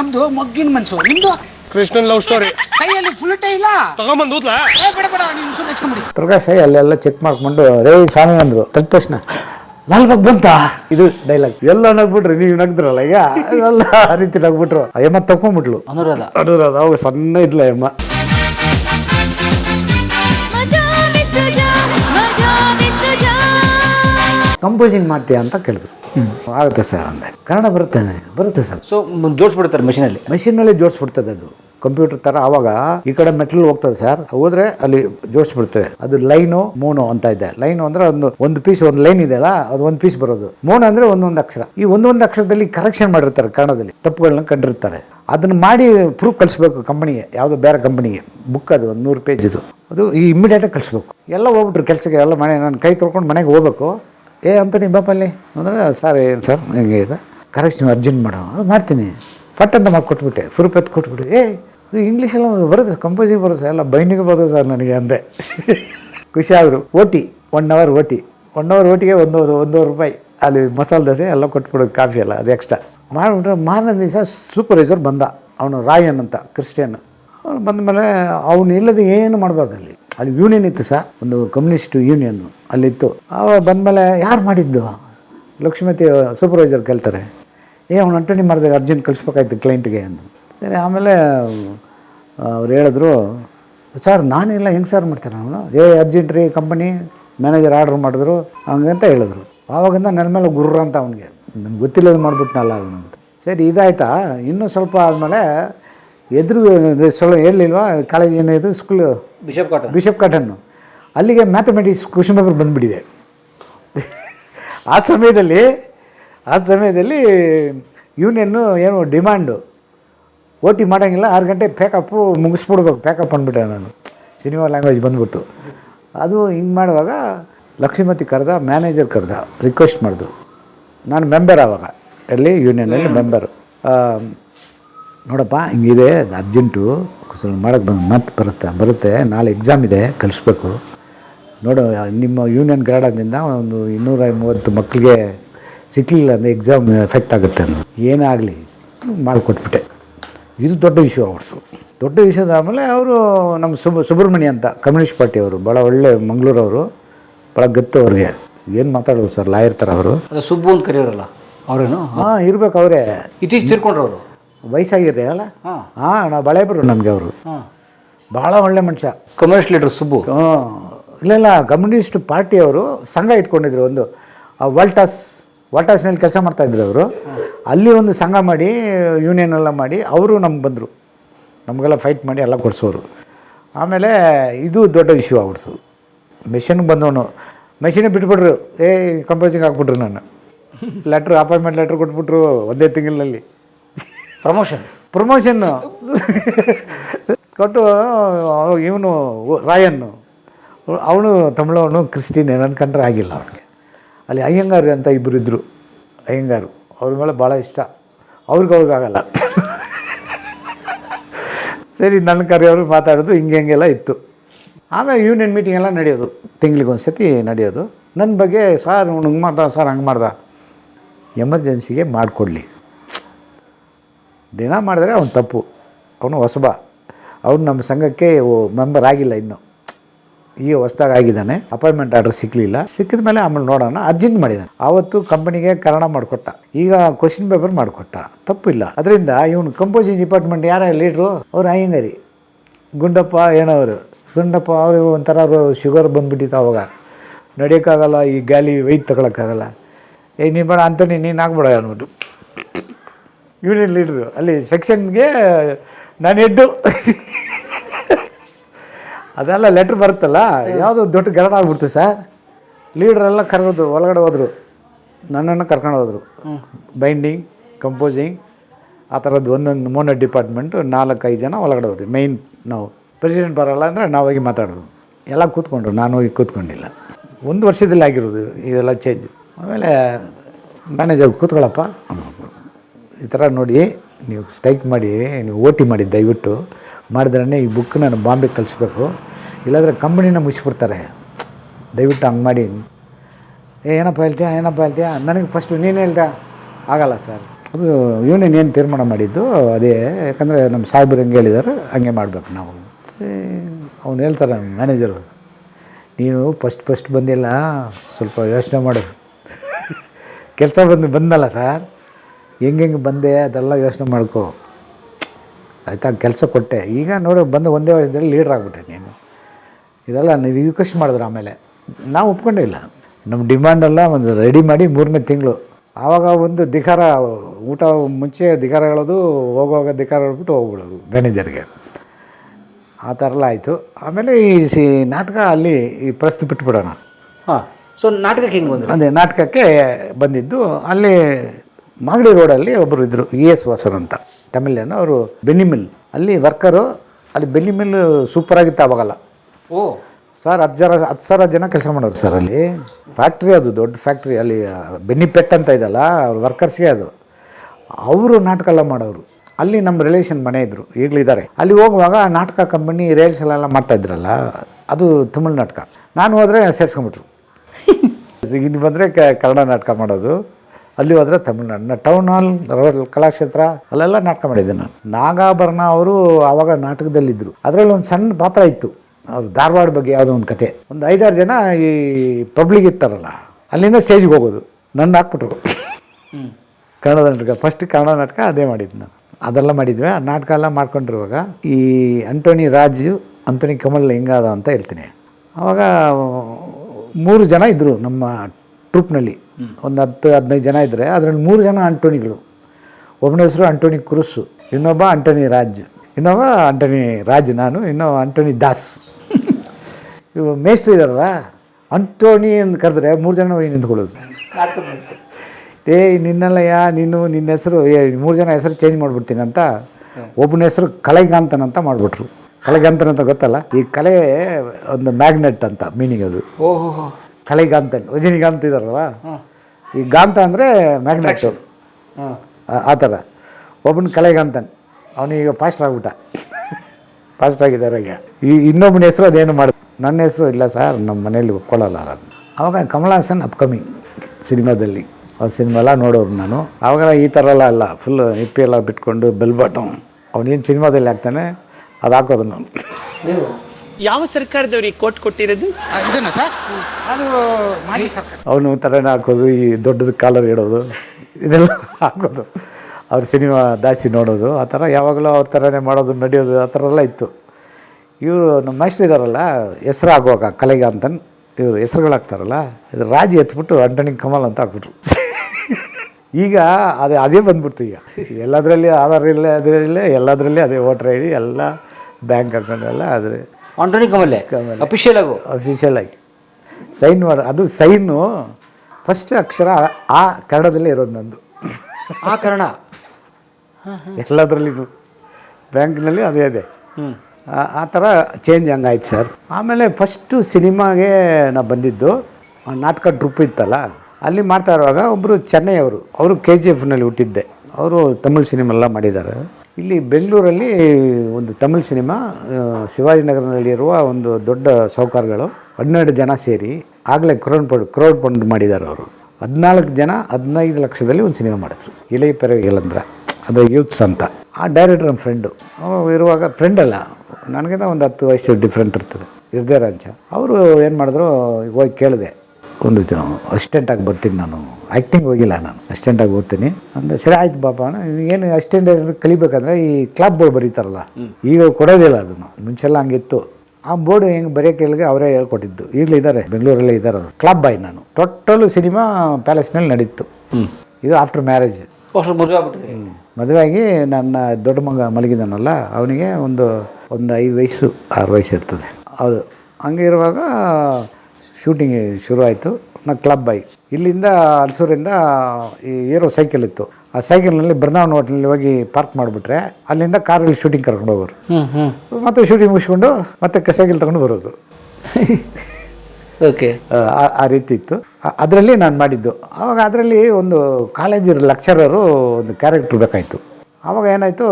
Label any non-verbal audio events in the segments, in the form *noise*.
ನಮ್ದು ಮಗ್ಗಿನ ಮನ್ಸು ನಿಮ್ದು? ಕೃಷ್ಣನ್ ಲವ್ ಸ್ಟೋರಿ ಕೈಯಲ್ಲಿ ಫುಲ್ಟೆ ಇಲ್ಲ? ತಗೊಂಬಂದ್ ಬೇಡ ಬೇಡ ನೀವು ಸುಮ್ಮನೆ ಪ್ರಕಾಶ್ ಅಯ್ಯ ಅಲ್ಲೆಲ್ಲ ಚೆಕ್ ಮಾಡ್ಕೊಂಡು ರೇ ಸ್ವಾಮಿ ಅಂದ್ರು. ತದ ತಕ್ಷಣ ಲಾಲ್ಬಾಗ್ ಬಂತ? ಇದು ಡೈಲಾಗ್ ಎಲ್ಲ ನಗ್ಬಿಟ್ರಿ ನೀವು ನಗ್ದ್ರಲ್ಲ ಈಗ? ಎಲ್ಲ ಆ ರೀತಿ ನಗ್ಬಿಟ್ರು. ಅಯ್ಯಮ್ಮ ತಕೊಂಡ್ಬಿಟ್ಲು ಅನುರಾಧ. ಅನುರಾಧ ಅವಾಗ ಸಣ್ಣ ಇದ್ಲ ಅಯ್ಯಮ್ಮ. ಕಂಪೋಸಿಂಗ್ ಮಾಡ್ತೀಯ? ಅಂತ ಕೇಳಿದ್ರು. ಆಗುತ್ತೆ ಸರ್ ಅಂದೆ. ಕನ್ನಡ ಬರುತ್ತೇನೆ ಬರುತ್ತೆ ಸರ್. ಸೊ ಜೋಡಿಸ್ಬಿಡ್ತಾರೆ ಮೆಷಿನಲ್ಲಿ? ಮೆಷಿನಲ್ಲಿ ಜೋಡಿಸ್ಬಿಡ್ತದೆ ಅದು. ಕಂಪ್ಯೂಟರ್ ತರ ಆವಾಗ ಈ ಕಡೆ ಮೆಟಲ್ ಹೋಗ್ತದೆ ಸರ್. ಹೋದ್ರೆ ಅಲ್ಲಿ ಜೋಡಿಸ್ಬಿಡ್ತದೆ ಅದು ಲೈನು ಮೂನು ಅಂತ ಇದೆ. ಲೈನು ಅಂದ್ರೆ ಒಂದು ಒಂದು ಪೀಸ್ ಒಂದು ಲೈನ್ ಇದೆಯಲ್ಲ ಅದು ಒಂದು ಪೀಸ್ ಬರೋದು. ಮೂನು ಅಂದ್ರೆ ಒಂದೊಂದು ಅಕ್ಷರ. ಈ ಒಂದೊಂದು ಅಕ್ಷರದಲ್ಲಿ ಕರೆಕ್ಷನ್ ಮಾಡಿರ್ತಾರೆ ಕನ್ನಡದಲ್ಲಿ. ತಪ್ಪುಗಳನ್ನ ಕಂಡಿರ್ತಾರೆ. ಅದನ್ನ ಮಾಡಿ ಪ್ರೂಫ್ ಕಳಿಸ್ಬೇಕು ಕಂಪನಿಗೆ ಯಾವುದೋ ಬೇರೆ ಕಂಪನಿಗೆ ಬುಕ್ ಅದು ಒಂದು ನೂರು ಪೇಜ್ ಇದು ಅದು ಈ ಇಮಿಡಿಯೇಟಾಗಿ ಕಲಿಸ್ಬೇಕು ಎಲ್ಲ ಹೋಗ್ಬಿಟ್ರು ಕೆಲಸಕ್ಕೆ ಎಲ್ಲ ಮನೆ ನಾನು ಕೈ ತೊಳ್ಕೊಂಡು ಮನೆಗೆ ಹೋಗ್ಬೇಕು. ಏ ಅಂತ ನಿಮ್ಮ ಬಾಪಲ್ಲಿ ಅಂದರೆ, ಸರ್, ಏನು ಸರ್? ಹೆಂಗೆ ಇದೆ? ಕರೆಕ್ಷನ್ ಅರ್ಜೆಂಟ್ ಮಾಡೋ ಅದು ಮಾಡ್ತೀನಿ. ಫಟ್ ಅಂತ ಮಾಡಿ ಕೊಟ್ಬಿಟ್ಟೆ ಫುರುಪ್ ಎತ್ತು ಕೊಟ್ಬಿಟ್ಟು ಏ, ಇದು ಇಂಗ್ಲೀಷ್ ಎಲ್ಲ ಬರುತ್ತೆ ಕಂಪೋಸಿಂಗ್ ಬರುತ್ತೆ ಎಲ್ಲ ಬೈಂಡಿಗೆ ಬರುತ್ತೆ ಸರ್ ನನಗೆ, ಅಂದೆ. *laughs* ಖುಷಿ ಆದರು OT one hour OT. One hour ಓಟಿಗೆ ಒಂದೂವರೆ ಒಂದೂವರೆ ರೂಪಾಯಿ. ಅಲ್ಲಿ ಮಸಾಲೆ ದೋಸೆ ಎಲ್ಲ ಕೊಟ್ಬಿಡೋದು ಕಾಫಿ ಎಲ್ಲ, ಅದು ಎಕ್ಸ್ಟ್ರಾ ಮಾಡಿಬಿಟ್ರೆ, ಮಾರನೇ ದಿವಸ ಸೂಪರ್ವೈಸರ್ ಬಂದ, ಅವನು ರಾಯನ್ ಅಂತ, ಕ್ರಿಶ್ಚಿಯನ್. ಅವನು ಬಂದ ಮೇಲೆ ಅವನು ಇಲ್ಲದೆ ಏನು ಮಾಡಬಾರ್ದು ಅಲ್ಲಿ. ಅಲ್ಲಿ ಯೂನಿಯನ್ ಇತ್ತು ಸರ್ ಒಂದು ಕಮ್ಯುನಿಸ್ಟ್ ಯೂನಿಯನ್ ಅಲ್ಲಿತ್ತು. ಅವ ಬಂದಮೇಲೆ ಯಾರು ಮಾಡಿದ್ದು? ಲಕ್ಷ್ಮೀತಿ ಸೂಪರ್ವೈಸರ್ ಕೇಳ್ತಾರೆ. ಏ, ಅವ್ನು ಅಂಟನಿ ಮಾಡಿದಾಗ ಅರ್ಜೆಂಟ್ ಕಳಿಸ್ಬೇಕಾಯ್ತು ಕ್ಲೈಂಟ್ಗೆ ಅಂತ. ಸರಿ, ಆಮೇಲೆ ಅವ್ರು ಹೇಳಿದ್ರು, ಸರ್, ನಾನಿಲ್ಲ, ಹೆಂಗೆ ಸರ್ ಮಾಡ್ತಾರೆ ಅವನು? ಏ ಅರ್ಜೆಂಟ್ ರೀ ಕಂಪನಿ ಮ್ಯಾನೇಜರ್ ಆರ್ಡ್ರ್ ಮಾಡಿದ್ರು. ಹಂಗಂತ ಹೇಳಿದ್ರು. ಆವಾಗಿಂದ ನನ್ನ ಮೇಲೆ ಗುರ್ರ ಅಂತ ಅವನಿಗೆ. ನಮ್ಗೆ ಗೊತ್ತಿಲ್ಲದ ಮಾಡ್ಬಿಟ್ನಲ್ಲ ಅವನು ಸರಿ, ಇದಾಯ್ತಾ? ಇನ್ನೂ ಸ್ವಲ್ಪ ಆದಮೇಲೆ ಎದುರು ಸ್ವಲ್ಪ ಹೇಳಲಿಲ್ವಾ? ಕಾಲೇಜ್ ಏನಿದು ಸ್ಕೂಲ್ ಬಿಷಪ್ ಕಾಟನ್ ಬಿಷಪ್ ಕಾಟನ್ನು ಅಲ್ಲಿಗೆ ಮ್ಯಾಥಮೆಟಿಕ್ಸ್ ಕ್ವಶನ್ ಪೇಪರ್ ಬಂದುಬಿಟ್ಟಿದೆ. ಆ ಸಮಯದಲ್ಲಿ ಆ ಸಮಯದಲ್ಲಿ ಯೂನಿಯನ್ನು ಏನು ಡಿಮ್ಯಾಂಡು ಓ ಟಿ ಮಾಡೋಂಗಿಲ್ಲ. ಆರು ಗಂಟೆ ಪ್ಯಾಕಪ್ಪು ಮುಗಿಸ್ಬಿಡ್ಬೇಕು. ಪ್ಯಾಕಪ್ ಅಂದ್ಬಿಟ್ಟೆ ನಾನು. ಸಿನಿಮಾ ಲ್ಯಾಂಗ್ವೇಜ್ ಬಂದ್ಬಿಟ್ಟು ಅದು ಹಿಂಗೆ ಮಾಡುವಾಗ ಲಕ್ಷ್ಮೀಮತಿ ಕರೆದ ಮ್ಯಾನೇಜರ್ ಕರೆದ ರಿಕ್ವೆಸ್ಟ್ ಮಾಡಿದ್ರು. ನಾನು ಮೆಂಬರ್ ಆವಾಗ. ಎಲ್ಲಿ ಯೂನಿಯನಲ್ಲಿ ಮೆಂಬರು ನೋಡಪ್ಪ ಹಿಂಗಿದೆ ಅದು ಅರ್ಜೆಂಟು. ಸ್ವಲ್ಪ ಮಾಡೋಕ್ಕೆ ಬಂದು ಮತ್ತೆ ಬರುತ್ತೆ ಬರುತ್ತೆ. ನಾಳೆ ಎಕ್ಸಾಮ್ ಇದೆ ಕಲಿಸ್ಬೇಕು ನೋಡು ನಿಮ್ಮ ಯೂನಿಯನ್ ಗಾರ್ಡನ್ನಿಂದ ಒಂದು ಇನ್ನೂರ ಮೂವತ್ತು ಮಕ್ಕಳಿಗೆ ಸಿಕ್ಕಲಿಲ್ಲ ಅಂದರೆ ಎಕ್ಸಾಮ್ ಎಫೆಕ್ಟ್ ಆಗುತ್ತೆ ಅನ್ನೋ ಏನೇ ಆಗಲಿ ಮಾಡಿಕೊಟ್ಬಿಟ್ಟೆ. ಇದು ದೊಡ್ಡ ಇಶ್ಯೂ ಅವ್ರದ್ದು ದೊಡ್ಡ ವಿಷಯದ ಆಮೇಲೆ ಅವರು ನಮ್ಮ ಸುಬ್ ಸುಬ್ರಹ್ಮಣ್ಯ ಅಂತ ಕಮ್ಯುನಿಸ್ಟ್ ಪಾರ್ಟಿ ಅವರು ಭಾಳ ಒಳ್ಳೆ ಮಂಗಳೂರವರು ಭಾಳ ಗತ್ತು ಅವ್ರಿಗೆ. ಏನು ಮಾತಾಡೋದು ಸರ್ ಲಾಯರ್ ಥರ ಅವರು? ಸುಬ್ಬು ಅಂತ ಕರೆಯೋರಲ್ಲ ಅವರೇನು? ಹಾಂ ಇರ್ಬೇಕು ಅವರೇ. ಇತ್ತೀಚೆಗೆ ಅವರು. ವಯಸ್ಸಾಗಿದೆ ಅಲ್ಲ ಹಾಂ. ನಾವು ಬಳೆಬರು ನಮಗೆ ಅವರು. ಹಾಂ. ಭಾಳ ಒಳ್ಳೆ ಮನುಷ್ಯ. Communist leader Subbu. ಇಲ್ಲ ಇಲ್ಲ ಕಮ್ಯುನಿಸ್ಟ್ ಪಾರ್ಟಿಯವರು ಸಂಘ ಇಟ್ಕೊಂಡಿದ್ರು ಒಂದು. ವಾಲ್ಟಾಸ್ ಕೆಲಸ ಕೆಲಸ ಮಾಡ್ತಾಯಿದ್ರು ಅವರು. ಅಲ್ಲಿ ಒಂದು ಸಂಘ ಮಾಡಿ ಯೂನಿಯನ್ ಎಲ್ಲ ಮಾಡಿ ಅವರು ನಮ್ಗೆ ಬಂದರು. ನಮಗೆಲ್ಲ ಫೈಟ್ ಮಾಡಿ ಎಲ್ಲ ಕೊಡಿಸೋರು. ಆಮೇಲೆ ಇದು ದೊಡ್ಡ ಇಶ್ಯೂ ಆಗ್ಬಿಡ್ತು. ಮೆಷಿನ್ಗೆ ಬಂದವನು. ಮೆಷಿನೇ ಬಿಟ್ಬಿಟ್ರು. ಏ ಕಂಪೋಸಿಂಗ್ ಹಾಕ್ಬಿಟ್ರು ನಾನು ಲೆಟ್ರ್ ಅಪಾಯಿಂಟ್ಮೆಂಟ್ ಲೆಟ್ರ್ ಕೊಟ್ಬಿಟ್ರು ಒಂದೇ ತಿಂಗಳಿನಲ್ಲಿ ಪ್ರಮೋಷನ್ ಪ್ರಮೋಷನ್ನು *laughs* ಕೊಟ್ಟು ಇವನು ರಾಯನ್ನು ಅವನು ತಮಿಳವನು ಕ್ರಿಸ್ಟಿನ್ ಅನ್ಕೊಂಡ್ರೆ ಆಗಿಲ್ಲ ಅವನಿಗೆ. ಅಲ್ಲಿ ಅಯ್ಯಂಗಾರು ಅಂತ ಇಬ್ಬರು ಇದ್ದರು ಅಯ್ಯಂಗಾರು. ಅವ್ರ ಮೇಲೆ ಭಾಳ ಇಷ್ಟ. ಅವ್ರಿಗೆ ಅವ್ರಿಗಾಗಲ್ಲ ಸರಿ ನನ್ನ ಕರೆಯವರು ಮಾತಾಡೋದು ಹಿಂಗೆ ಹಿಂಗೆಲ್ಲ ಇತ್ತು. ಆಮೇಲೆ ಯೂನಿಯನ್ ಮೀಟಿಂಗ್ ಎಲ್ಲ ನಡೆಯೋದು. ತಿಂಗ್ಳಿಗೆ ಒಂದು ಸತಿ ನಡೆಯೋದು. ನನ್ನ ಬಗ್ಗೆ ಸರ್ ಅವ್ನು ಹಂಗೆ ಮಾಡ್ದ ಸರ್ ಹಂಗೆ ಮಾಡ್ದ. ಎಮರ್ಜೆನ್ಸಿಗೆ ಮಾಡಿಕೊಡ್ಲಿ. ದಿನ ಮಾಡಿದ್ರೆ ಅವನು ತಪ್ಪು. ಅವನು ಹೊಸಬ. ಅವನು ನಮ್ಮ ಸಂಘಕ್ಕೆ ಮೆಂಬರ್ ಆಗಿಲ್ಲ ಇನ್ನು. ಈಗ ಹೊಸ್ದಾಗಿ ಆಗಿದ್ದಾನೆ. ಅಪಾಯಿಂಟ್ಮೆಂಟ್ ಆರ್ಡರ್ ಸಿಕ್ಕಲಿಲ್ಲ ಸಿಕ್ಕಿದ ಮೇಲೆ ಆಮೇಲೆ ನೋಡೋಣ. ಅರ್ಜೆಂಟ್ ಮಾಡಿದ್ದಾನೆ ಆವತ್ತು ಕಂಪನಿಗೆ ಕನ್ನಡ ಮಾಡಿಕೊಟ್ಟ. ಈಗ ಕ್ವಶನ್ ಪೇಪರ್ ಮಾಡಿಕೊಟ್ಟ. ತಪ್ಪಿಲ್ಲ. ಅದರಿಂದ ಇವನು ಕಂಪೋಸಿಂಗ್ ಡಿಪಾರ್ಟ್ಮೆಂಟ್ ಯಾರ ಲೀಡ್ರು ಅವ್ರು ಅಯ್ಯಂಗರಿ. ಗುಂಡಪ್ಪ ಏನವರು ಗುಂಡಪ್ಪ ಅವರು ಒಂಥರ ಅವರು ಶುಗರ್ ಬಂದ್ಬಿಟ್ಟಿತ್ತು ಅವಾಗ. ನಡೆಯೋಕ್ಕಾಗಲ್ಲ, ಈ ಗಾಲಿ ವೆಯ್ಟ್ ತಗೊಳಕ್ಕಾಗಲ್ಲ. ಏ, ನೀನು ಬೇಡ ಅಂತ ನೀನು ಆಗ್ಬೇಡ ಅಂದ್ಬಿಟ್ಟು ಯೂನಿಯನ್ ಲೀಡ್ರು ಅಲ್ಲಿ ಸೆಕ್ಷನ್ಗೆ ನಾನು ಹೆಡ್ಡು ಅದೆಲ್ಲ ಲೆಟ್ರ್ ಬರುತ್ತಲ್ಲ ಯಾವುದೋ ದೊಡ್ಡ ಗರಡ ಆಗ್ಬಿಡ್ತು ಸರ್ ಲೀಡ್ರೆಲ್ಲ ಕರ್ಕೊಂಡು ಒಳಗಡೆ ಹೋದರು. ನನ್ನನ್ನು ಕರ್ಕೊಂಡು ಹೋದರು. ಬೈಂಡಿಂಗ್ ಕಂಪೋಸಿಂಗ್ ಆ ಥರದ್ದು ಒಂದೊಂದು ಮೂನ ಡಿಪಾರ್ಟ್ಮೆಂಟು ನಾಲ್ಕೈದು ಜನ ಒಳಗಡೆ ಹೋದ್ವಿ. ಮೈನ್ ನಾವು. ಪ್ರೆಸಿಡೆಂಟ್ ಬರೋಲ್ಲ ಅಂದರೆ ನಾವು ಹೋಗಿ ಮಾತಾಡೋದು. ಎಲ್ಲ ಕೂತ್ಕೊಂಡ್ರು. ನಾನು ಹೋಗಿ ಕೂತ್ಕೊಂಡಿಲ್ಲ. ಒಂದು ವರ್ಷದಲ್ಲಿ ಆಗಿರೋದು ಇದೆಲ್ಲ ಚೇಂಜ್ ಆಮೇಲೆ ಮ್ಯಾನೇಜರ್ ಕೂತ್ಕೊಳ್ಳಪ್ಪ ಈ ಥರ ನೋಡಿ, ನೀವು ಸ್ಟ್ರೈಕ್ ಮಾಡಿ, ನೀವು ಓಟಿ ಮಾಡಿ, ದಯವಿಟ್ಟು. ಮಾಡಿದ್ರೆ ಈ ಬುಕ್ ನಾನು ಬಾಂಬೆಗೆ ಕಳಿಸ್ಬೇಕು. ಇಲ್ಲಾಂದರೆ ಕಂಪ್ನಿನ ಮುಚ್ಚಿಬಿಡ್ತಾರೆ. ದಯವಿಟ್ಟು ಹಂಗೆ ಮಾಡಿ. ಏ, ಏನಪ್ಪ ಹೇಳ್ತೀಯಾ, ಏನಪ್ಪ ಹೇಳ್ತೀಯ? ನನಗೆ ಫಸ್ಟು ನೀನು ಹೇಳ್ದೆ. ಆಗಲ್ಲ ಸರ್. ಅದು ಯೂನಿಯನ್ ಏನು ತೀರ್ಮಾನ ಮಾಡಿದ್ದು, ಅದೇ, ಯಾಕಂದರೆ ನಮ್ಮ ಸಾಹೇಬ್ರು ಹಂಗೆ ಹೇಳಿದಾರೆ, ಹಂಗೆ ಮಾಡಬೇಕು ನಾವು. ಅವ್ನು ಹೇಳ್ತಾರೆ ಮ್ಯಾನೇಜರು ನೀನು ಫಸ್ಟ್ ಫಸ್ಟ್ ಬಂದಿಲ್ಲ, ಸ್ವಲ್ಪ ಯೋಚನೆ ಮಾಡು. *laughs* ಕೆಲಸ ಬಂದು ಬಂದಲ್ಲ ಸರ್? ಹೆಂಗೆ ಹೆಂಗೆ ಬಂದೆ ಅದೆಲ್ಲ ಯೋಚನೆ ಮಾಡ್ಕೋ. ಆಯಿತಾ ಕೆಲಸ ಕೊಟ್ಟೆ. ಈಗ ನೋಡು ಬಂದು ಒಂದೇ ವರ್ಷದಲ್ಲಿ ಲೀಡ್ರ್ ಆಗ್ಬಿಟ್ಟೆ ನೀನು. ಇದೆಲ್ಲ ನೀವು ರಿಕ್ವೆಸ್ಟ್ ಮಾಡಿದ್ರು ಆಮೇಲೆ. ನಾವು ಒಪ್ಕೊಂಡಿಲ್ಲ ನಮ್ಮ ಡಿಮ್ಯಾಂಡೆಲ್ಲ ಒಂದು ರೆಡಿ ಮಾಡಿ ಮೂರನೇ ತಿಂಗಳು. ಆವಾಗ ಒಂದು ಧಿಕಾರ ಊಟ ಮುಂಚೆ ಧಿಕಾರ ಹೇಳೋದು ಹೋಗುವಾಗ ಧಿಕಾರ ಹೇಳ್ಬಿಟ್ಟು ಹೋಗ್ಬಿಡೋದು ಮ್ಯಾನೇಜರ್ಗೆ. ಆ ಥರ ಎಲ್ಲ ಆಯಿತು. ಆಮೇಲೆ ಈ ಸಿ ನಾಟಕ ಅಲ್ಲಿ ಈ ಪ್ರಸ್ತು ಬಿಟ್ಬಿಡೋಣ. ಹಾಂ ಸೊ ನಾಟಕಕ್ಕೆ ಹೆಂಗೆ ಬಂದ್ರಿ? ಅದೇ ನಾಟಕಕ್ಕೆ ಬಂದಿದ್ದು ಅಲ್ಲಿ ಮಾಗಡಿ ರೋಡಲ್ಲಿ ಒಬ್ಬರು ಇದ್ದರು ಇ ಎಸ್ ವಾಸನ್ ಅಂತ. ತಮಿಳನ್ನು ಅವರು ಬೆನ್ನಿ ಮಿಲ್. ಅಲ್ಲಿ ವರ್ಕರು ಅಲ್ಲಿ ಬೆನ್ನಿ ಮಿಲ್ ಸೂಪರಾಗಿತ್ತು ಆವಾಗಲ್ಲ. ಓ. ಸರ್ ಹತ್ತು ಜನ ಹತ್ತು ಸಾವಿರ ಜನ ಕೆಲಸ ಮಾಡೋರು ಸರ್ ಅಲ್ಲಿ. ಫ್ಯಾಕ್ಟ್ರಿ ಅದು ದೊಡ್ಡ ಫ್ಯಾಕ್ಟ್ರಿ. ಅಲ್ಲಿ ಬೆನ್ನಿಪೆಟ್ ಅಂತ ಇದಲ್ಲ ಅವ್ರ ವರ್ಕರ್ಸ್ಗೆ ಅದು. ಅವರು ನಾಟಕ ಎಲ್ಲ ಮಾಡೋರು. ಅಲ್ಲಿ ನಮ್ಮ ರಿಲೇಷನ್ ಮನೆ ಇದ್ದರು ಈಗಲಿದ್ದಾರೆ ಅಲ್ಲಿ ಹೋಗುವಾಗ ನಾಟಕ ಕಂಪನಿ ರಿಹರ್ಸಲ್ ಮಾಡ್ತಾ ಇದ್ರಲ್ಲ ಅದು ತಮಿಳ್ ನಾಟಕ. ನಾನು ಹೋದರೆ ಸೇರಿಸ್ಕೊಂಬಿಟ್ರು *laughs* ಇಲ್ಲಿ ಬಂದರೆ ಕನ್ನಡ ನಾಟಕ ಮಾಡೋದು. ಅಲ್ಲಿ ಹೋದರೆ ತಮಿಳ್ನಾಡಿನ ಟೌನ್ ಹಾಲ್ ಕಲಾಕ್ಷೇತ್ರ ಅಲ್ಲೆಲ್ಲ ನಾಟಕ ಮಾಡಿದ್ದೆ ನಾನು. ನಾಗಾಭರಣ ಅವರು ಆವಾಗ ನಾಟಕದಲ್ಲಿದ್ದರು ಅದರಲ್ಲಿ ಒಂದು ಸಣ್ಣ ಪಾತ್ರ ಇತ್ತು. ಅವ್ರು ಧಾರವಾಡ ಬಗ್ಗೆ ಯಾವುದೋ ಒಂದು ಕತೆ. ಒಂದು ಐದಾರು ಜನ ಈ ಪಬ್ಲಿಕ್ ಇರ್ತಾರಲ್ಲ ಅಲ್ಲಿಂದ ಸ್ಟೇಜಿಗೆ ಹೋಗೋದು. ನನ್ನ ಹಾಕ್ಬಿಟ್ರು. ಕನ್ನಡ ನಾಟಕ ಫಸ್ಟ್ ಕನ್ನಡ ನಾಟಕ ಅದೇ ಮಾಡಿದ್ದು ನಾನು. ಅದೆಲ್ಲ ಮಾಡಿದ್ವಿ. ಆ ನಾಟಕ ಎಲ್ಲ ಮಾಡ್ಕೊಂಡಿರುವಾಗ ಈ ಅಂಟೋನಿ ರಾಜು ಅಂಟೋನಿ ಕಮಲ್ ಹೆಂಗಾದ ಅಂತ ಹೇಳ್ತೀನಿ. ಆವಾಗ ಮೂರು ಜನ ಇದ್ದರು ನಮ್ಮ ಟ್ರೂಪ್ನಲ್ಲಿ ಒಂದು ಹತ್ತು ಹದಿನೈದು ಜನ ಇದ್ದರೆ ಅದರಲ್ಲಿ ಮೂರು ಜನ ಆಂಟೋನಿಗಳು. ಒಬ್ಬನ ಹೆಸರು ಆಂಟೋನಿ ಕುರುಸು ಇನ್ನೊಬ್ಬ ಅಂಟೋನಿ ರಾಜ್ ಇನ್ನೊಬ್ಬ ಅಂಟೋನಿ ರಾಜ್ ನಾನು ಇನ್ನೊಬ್ಬ ಅಂಟೋನಿ ದಾಸ್. *laughs* ಇವು ಮೇಸ್ಟ್ರು ಇದಾರಲ್ಲ ಅಂಟೋನಿ ಅಂತ ಕರೆದ್ರೆ ಮೂರು ಜನ ಹೋಗಿ ನಿಂತ್ಕೊಳ್ಳೋದು. ಏ ನಿನ್ನಲ್ಲಯ್ಯ ನೀನು ನಿನ್ನ ಹೆಸರು ಏ ಮೂರು ಜನ ಹೆಸರು ಚೇಂಜ್ ಮಾಡಿಬಿಡ್ತೀನಿ ಅಂತ ಒಬ್ಬನ ಹೆಸರು ಕಲೆಗಾಂತನ್ ಅಂತ ಮಾಡಿಬಿಟ್ರು. ಕಲೆಗಾಂತನ್ ಅಂತ ಗೊತ್ತಲ್ಲ? ಈ ಕಲೆ ಒಂದು ಮ್ಯಾಗ್ನೆಟ್ ಅಂತ ಮೀನಿಂಗ್ ಅದು. ಓಹೋ ಕಲೆಗಾಂತನ್ ರಜನಿಗಾಂತ ಇದಾರಲ್ವ ಈ ಗಾಂತ ಅಂದರೆ ಮ್ಯಾಗ್ನೆಟ್ ಹಾಂ. ಆ ಥರ ಒಬ್ಬನ ಕಲೆಗಾಂತನ್ ಅವನೀಗ ಫಾಸ್ಟ್ ಆಗ್ಬಿಟ್ಟ. ಫಾಸ್ಟ್ ಆಗಿದ್ದಾರೆ ಈಗ. ಈ ಇನ್ನೊಬ್ಬನ ಹೆಸರು ಅದೇನು ಮಾಡ ನನ್ನ ಹೆಸರು ಇಲ್ಲ ಸರ್ ನಮ್ಮ ಮನೇಲಿ ಒಪ್ಕೊಳ್ಳಲ್ಲ ಅವಾಗ ಕಮಲ್ ಹಾಸನ್ ಅಪ್ಕಮಿಂಗ್ ಸಿನಿಮಾದಲ್ಲಿ. ಆ ಸಿನಿಮಾ ಎಲ್ಲ ನೋಡೋರು ನಾನು. ಅವಾಗ ಈ ಥರ ಎಲ್ಲ ಅಲ್ಲ ಫುಲ್ ಹಿಪ್ಪಿ ಎಲ್ಲ ಬಿಟ್ಕೊಂಡು ಬೆಲ್ ಬಾಟಮ್ ಅವನೇನು ಸಿನಿಮಾದಲ್ಲಿ ಹಾಕ್ತಾನೆ ಅದು ಹಾಕೋದು ನಾನು. ಯಾವ ಸರ್ಕಾರದವ್ರಿಗೆ ಕೋಟ್ ಕೊಟ್ಟಿರೋದು? ಇದನ್ನ ಸರ್? ಅದು ಮಾಜಿ ಸರ್ಕಾರ. ಅವನು ಥರನೇ ಹಾಕೋದು ಈ ದೊಡ್ಡದು ಕಾಲರ್ ಇಡೋದು ಇದೆಲ್ಲ ಹಾಕೋದು. ಅವ್ರ ಸಿನಿಮಾ ದಾಸ್ತಿ ನೋಡೋದು ಆ ಥರ ಯಾವಾಗಲೂ ಅವ್ರ ಥರನೇ ಮಾಡೋದು ನಡೆಯೋದು ಆ ಥರ ಎಲ್ಲ ಇತ್ತು. ಇವರು ನಮ್ಮ ಮಾಸ್ಟರ್ ಇದ್ದಾರಲ್ಲ ಹೆಸರು ಆಗುವಾಗ ಕಲೆಗೆ ಅಂತ ಇವರು ಹೆಸ್ರುಗಳು ಹಾಕ್ತಾರಲ್ಲ ಇದು ರಾಜಿ ಎತ್ಬಿಟ್ಟು ಅಂಟನಿ ಕಮಲ್ ಅಂತ ಹಾಕ್ಬಿಟ್ರು. ಈಗ ಅದೇ ಅದೇ ಬಂದ್ಬಿಡ್ತು ಈಗ. ಎಲ್ಲದರಲ್ಲಿ ಆಧಾರ್ ಇಲ್ಲ ಅದರಲ್ಲೇ ಎಲ್ಲದರಲ್ಲಿ ಅದೇ ವೋಟರ್ ಐ ಡಿ ಎಲ್ಲ ಬ್ಯಾಂಕ್ ಅಕೌಂಟ್ ಎಲ್ಲ ಅದ್ರ ಆಂಟೋನಿ ಕಮಲೆ ಅಫಿಷಿಯಲ್ ಆಗು? ಅಫಿಷಿಯಲ್ ಆಗಿ. ಸೈನ್ ಮಾಡ. ಅದು ಸೈನು ಫಸ್ಟ್ ಅಕ್ಷರ ಆ ಕನ್ನಡದಲ್ಲೇ ಇರೋದು ನಂದು. ಆ ಕನ್ನಡ? ಎಲ್ಲದರಲ್ಲಿ ಬ್ಯಾಂಕ್ನಲ್ಲಿ ಅದೇ ಅದೇ. ಆ- ಆ ಥರ ಚೇಂಜ್ ಹಂಗಾಯ್ತು ಸರ್. ಆಮೇಲೆ ಫಸ್ಟು ಸಿನಿಮಾಗೆ ನಾ ಬಂದಿದ್ದು. ಆ ನಾಟಕ ಟ್ರಿಪ್ ಇತ್ತಲ್ಲ ಅಲ್ಲಿ ಮಾಡ್ತಾ ಇರುವಾಗ ಒಬ್ಬರು ಚೆನ್ನೈ ಅವರು. ಅವರು ಕೆ ಜಿ ಎಫ್ನಲ್ಲಿ ಹುಟ್ಟಿದ್ದೆ. ಅವರು ತಮಿಳ್ ಸಿನಿಮಾ ಎಲ್ಲ ಮಾಡಿದ್ದಾರೆ. ಇಲ್ಲಿ ಬೆಂಗಳೂರಲ್ಲಿ ಒಂದು ತಮಿಳು ಸಿನಿಮಾ ಶಿವಾಜಿನಗರದಲ್ಲಿರುವ ಒಂದು ದೊಡ್ಡ ಸೌಕಾರ್ಗಳು ಹನ್ನೆರಡು ಜನ ಸೇರಿ ಆಗಲೇ ಕ್ರೌಡ್ ಪಡ್ ಕ್ರೌಡ್ ಫಂಡ್ ಮಾಡಿದ್ದಾರೆ ಅವರು. ಹದಿನಾಲ್ಕು ಜನ ಹದಿನೈದು ಲಕ್ಷದಲ್ಲಿ ಒಂದು ಸಿನಿಮಾ ಮಾಡಿದ್ರು. ಇಲೈ ಪೆರಗಿಲಂದ್ರ ಅದು ಯೂತ್ಸ್ ಅಂತ. ಆ ಡೈರೆಕ್ಟರ್ ನಮ್ಮ ಫ್ರೆಂಡು ಇರುವಾಗ ಫ್ರೆಂಡ್ ಅಲ್ಲ. ನನಗಿಂತ ಒಂದು ಹತ್ತು ವಯಸ್ಸು ಡಿಫ್ರೆಂಟ್ ಇರ್ತದೆ. ಇರ್ದೇ ರಾಂಚ ಅವರು ಏನು ಮಾಡಿದ್ರು, ಹೋಗಿ ಕೇಳಿದೆ. ಒಂದು ಅಸಿಸ್ಟೆಂಟಾಗಿ ಬರ್ತೀನಿ ನಾನು. ಆ್ಯಕ್ಟಿಂಗ್ ಹೋಗಿಲ್ಲ ನಾನು. ಅಸಿಸ್ಟೆಂಟಾಗಿ ಹೋಗ್ತೀನಿ ಅಂದರೆ ಸರಿ ಆಯ್ತು ಬಾಪ ಏನು ಅಸಿಸ್ಟೆಂಟ್ ಕಲಿಬೇಕಂದ್ರೆ ಈ ಕ್ಲಬ್ ಬೋರ್ಡ್ ಬರೀತಾರಲ್ಲ ಈಗ ಕೊಡೋದಿಲ್ಲ ಅದನ್ನು. ಮುಂಚೆಲ್ಲ ಹಂಗಿತ್ತು ಆ ಬೋರ್ಡ್ ಹೆಂಗೆ ಬರೆಯೋಕೆ ಕೇಳಿದ್ರೆ ಅವರೇ ಹೇಳ್ಕೊಟ್ಟಿದ್ದು. ಈಗಲೂ ಇದ್ದಾರೆ ಬೆಂಗಳೂರಲ್ಲೇ ಇದ್ದಾರೆ ಕ್ಲಬ್ ಬಾಯ್ ನಾನು. ಟೋಟಲ್ ಸಿನಿಮಾ ಪ್ಯಾಲೇಸ್ನಲ್ಲಿ ನಡೀತು. ಇದು ಆಫ್ಟರ್ ಮ್ಯಾರೇಜ್ ಅಷ್ಟು ಮದುವೆ ಆಗಿ ಮದುವೆಯಾಗಿ ನನ್ನ ದೊಡ್ಡ ಮಗ ಮಲಗಿದಾನಲ್ಲ ಅವನಿಗೆ ಒಂದು ಒಂದು ಐದು ವಯಸ್ಸು ಆರು ವಯಸ್ಸು ಇರ್ತದೆ. ಹೌದು. ಹಂಗೆ ಇರುವಾಗ ಶೂಟಿಂಗ್ ಶುರು ಆಯಿತು ನಾ ಕ್ಲಬ್ ಬಾಯ್ ಇಲ್ಲಿಂದ ಅಲ್ಸೂರಿಂದ ಈ ಏರೋ ಸೈಕಲ್ ಇತ್ತು. ಆ ಸೈಕಲ್ನಲ್ಲಿ ಬೃಂದಾವನ ಹೋಟ್ಲಲ್ಲಿ ಹೋಗಿ ಪಾರ್ಕ್ ಮಾಡಿಬಿಟ್ರೆ ಅಲ್ಲಿಂದ ಕಾರಲ್ಲಿ ಶೂಟಿಂಗ್ ಕರ್ಕೊಂಡು ಹೋಗೋರು. ಮತ್ತೆ ಶೂಟಿಂಗ್ ಮುಗಿಸ್ಕೊಂಡು ಮತ್ತೆ ಸೈಕಲ್ ತಗೊಂಡು ಬರೋದು. ಓಕೆ ಆ- ಆ ರೀತಿ ಇತ್ತು. ಅದರಲ್ಲಿ ನಾನು ಮಾಡಿದ್ದು. ಆವಾಗ ಅದರಲ್ಲಿ ಒಂದು ಕಾಲೇಜ್ ಲೆಕ್ಚರರು ಒಂದು ಕ್ಯಾರೆಕ್ಟ್ರ್ ಬೇಕಾಯಿತು. ಆವಾಗ ಏನಾಯಿತು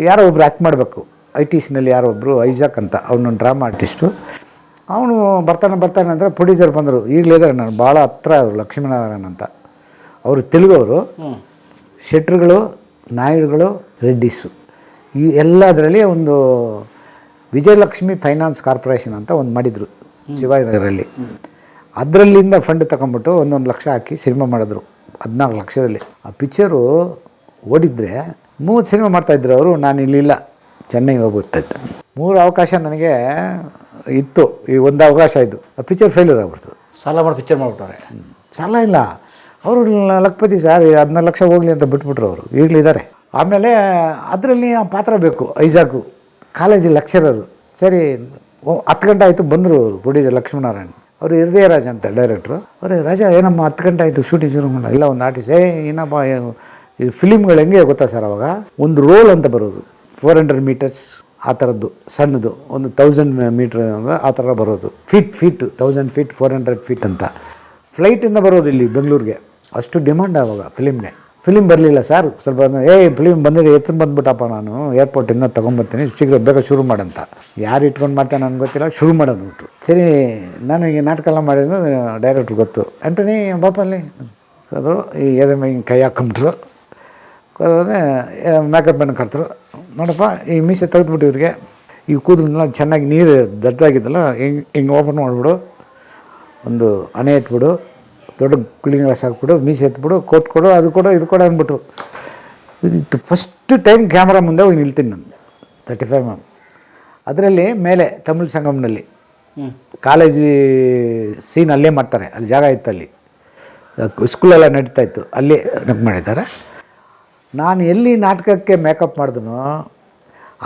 ಯಾರೋ ಒಬ್ರು ಆ್ಯಕ್ಟ್ ಮಾಡಬೇಕು. ಐ ಟಿ ಸಿನಲ್ಲಿ ಯಾರೋ ಒಬ್ಬರು ಐಜಾಕ್ ಅಂತ. ಅವನೊಂದು ಡ್ರಾಮಾ ಆರ್ಟಿಸ್ಟು ಅವನು ಬರ್ತಾನೆ ಬರ್ತಾನೆ ಅಂದರೆ ಪ್ರೊಡ್ಯೂಸರ್ ಬಂದರು. ಈಗಲೇ ಇದ್ದಾರೆ ನಾನು ಭಾಳ ಹತ್ರ ಅವರು ಲಕ್ಷ್ಮೀನಾರಾಯಣ ಅಂತ. ಅವರು ತೆಲುಗು ಅವರು ಶೆಟ್ರುಗಳು ನಾಯ್ಡುಗಳು ರೆಡ್ಡಿಸು. ಈ ಎಲ್ಲದರಲ್ಲಿ ಒಂದು ವಿಜಯಲಕ್ಷ್ಮಿ ಫೈನಾನ್ಸ್ ಕಾರ್ಪೊರೇಷನ್ ಅಂತ ಒಂದು ಮಾಡಿದರು ಶಿವಾಜಿನಗರಲ್ಲಿ ಅದರಲ್ಲಿಂದ ಫಂಡ್ ತಗೊಂಬಿಟ್ಟು ಒಂದೊಂದು ಲಕ್ಷ ಹಾಕಿ ಸಿನಿಮಾ ಮಾಡಿದ್ರು ಹದಿನಾಲ್ಕು ಲಕ್ಷದಲ್ಲಿ. ಆ ಪಿಕ್ಚರು ಓಡಿದ್ರೆ ಮೂವತ್ತು ಸಿನಿಮಾ ಮಾಡ್ತಾಯಿದ್ರು ಅವರು ನಾನು ಇಲ್ಲಿಲ್ಲ. ಚೆನ್ನೈಗೆ ಹೋಗ್ಬಿಡ್ತಾಯಿದ್ದೆ ಮೂರು ಅವಕಾಶ ನನಗೆ ಇತ್ತು. ಈ ಒಂದು ಅವಕಾಶ ಇದ್ದು ಆ ಪಿಕ್ಚರ್ ಫೇಲ್ಯೂರ್ ಆಗ್ಬಿಡ್ತು. ಸಾಲ ಮಾಡಿ ಪಿಕ್ಚರ್ ಮಾಡಿಬಿಟ್ಟವ್ರೆ. ಸಾಲ ಇಲ್ಲ. ಅವರು ಲಕ್ಪತಿ ಸರ್ ಹದಿನಾಲ್ಕು ಲಕ್ಷ ಹೋಗಲಿ ಅಂತ ಬಿಟ್ಬಿಟ್ರು ಅವರು. ಈಗಲಿದ್ದಾರೆ. ಆಮೇಲೆ ಅದರಲ್ಲಿ ಆ ಪಾತ್ರ ಬೇಕು ಐಜಾಕು. ಕಾಲೇಜಿನ ಲೆಕ್ಚರರು ಸರಿ ಹತ್ತು ಗಂಟೆ ಆಯಿತು ಬಂದರು ಅವರು ಪ್ರೊಡ್ಯೂಸರ್ ಲಕ್ಷ್ಮೀನಾರಾಯಣ. ಅವರು ಹೃದಯ ರಾಜ ಅಂತ ಡೈರೆಕ್ಟ್ರು ಅವರೇ ರಾಜ ಏನಮ್ಮ ಹತ್ತು ಗಂಟೆ ಆಯಿತು ಶೂಟಿಂಗ್ ಶುರು ಮಾಡ. ಇಲ್ಲ ಒಂದು ಆರ್ಟಿಸ್ಟ್ ಏ ಏನಪ್ಪ ಈ ಇದು ಫಿಲಿಮ್ಗಳು ಹೆಂಗೆ ಗೊತ್ತಾ ಸರ್ ಅವಾಗ? ಒಂದು ರೋಲ್ ಅಂತ ಬರೋದು. ಫೋರ್ ಹಂಡ್ರೆಡ್ ಮೀಟರ್ಸ್ ಆ ಥರದ್ದು, ಸಣ್ಣದು, ಒಂದು ತೌಸಂಡ್ ಮೀಟ್ರ್ ಆ ಥರ ಬರೋದು. Feet feet thousand feet four hundred feet ಅಂತ. ಫ್ಲೈಟಿಂದ ಬರೋದು ಇಲ್ಲಿ ಬೆಂಗಳೂರಿಗೆ. ಅಷ್ಟು ಡಿಮ್ಯಾಂಡ್ ಆವಾಗ ಫಿಲಿಮ್ಗೆ ಫಿಲಿಮ್ ಬರಲಿಲ್ಲ ಸರ್ ಸ್ವಲ್ಪ ಏಯ್, ಫಿಲಿಮ್ ಬಂದರೆ ಎತ್ತಿನ ಬಂದ್ಬಿಟ್ಟಪ್ಪ ನಾನು. ಏರ್ಪೋರ್ಟಿಂದ ತೊಗೊಂಬರ್ತೀನಿ, ಶೀಘ್ರ ಬೇಗ ಶುರು ಮಾಡಂತ ಯಾರು ಇಟ್ಕೊಂಡು ಮಾಡ್ತಾನೆ ನನಗೆ ಗೊತ್ತಿಲ್ಲ, ಶುರು ಮಾಡೋದು ಬಿಟ್ರು. ಸರಿ, ನನಗೆ ನಾಟಕ ಎಲ್ಲ ಮಾಡಿದ್ರು ಡೈರೆಕ್ಟ್ರ್ ಗೊತ್ತು. ಆ್ಯಂಟನಿ ಬಾಪಲ್ಲಿ ಅದು ಈ ಎದೆ ಮೈ ಕೈ ಹಾಕೊಂಬಿಟ್ರು ಮೇಕಪ್ ಮ್ಯಾನ್ ಕರ್ತರು ನೋಡಪ್ಪ ಈ ಮೀಸೆ ತೆಗೆದ್ಬಿಟ್ಟು ಇವ್ರಿಗೆ ಈ ಕೂದಲನ್ನೆಲ್ಲ ಚೆನ್ನಾಗಿ ನೀರು ದಡ್ಡಾಗಿದ್ದಲ್ಲ ಹಿಂಗೆ ಹಿಂಗೆ ಓಪನ್ ಮಾಡಿಬಿಡು. ಒಂದು ಹಣೆ ಇಟ್ಬಿಡು ದೊಡ್ಡ ಕೂಲಿಂಗ್ ಗ್ಲಾಸ್ ಹಾಕ್ಬಿಡು ಮೀಸೆ ಎತ್ಬಿಡು ಕೋಟ್ ಕೊಡು ಅದು ಕೊಡು ಇದು ಕೊಡು ಅಂದ್ಬಿಟ್ರು. ಇದು ಫಸ್ಟ್ ಟೈಮ್ ಕ್ಯಾಮ್ರಾ ಮುಂದೆ ಹೋಗಿ ನಿಲ್ತೀನಿ ನಾನು ತರ್ಟಿ ಫೈವ್ ಮ್ಯಾಮ್ ಅದರಲ್ಲಿ ಮೇಲೆ ತಮಿಳು ಸಂಗಮ್ನಲ್ಲಿ ಕಾಲೇಜ್ ಸೀನ್ ಅಲ್ಲೇ ಮಾಡ್ತಾರೆ ಅಲ್ಲಿ ಜಾಗ ಇತ್ತು ಅಲ್ಲಿ ಸ್ಕೂಲೆಲ್ಲ ನಡೀತಾ ಇತ್ತು ಅಲ್ಲಿ ನೆನಪು ಮಾಡಿದ್ದಾರೆ. ನಾನು ಎಲ್ಲಿ ನಾಟಕಕ್ಕೆ ಮೇಕಪ್ ಮಾಡಿದನೋ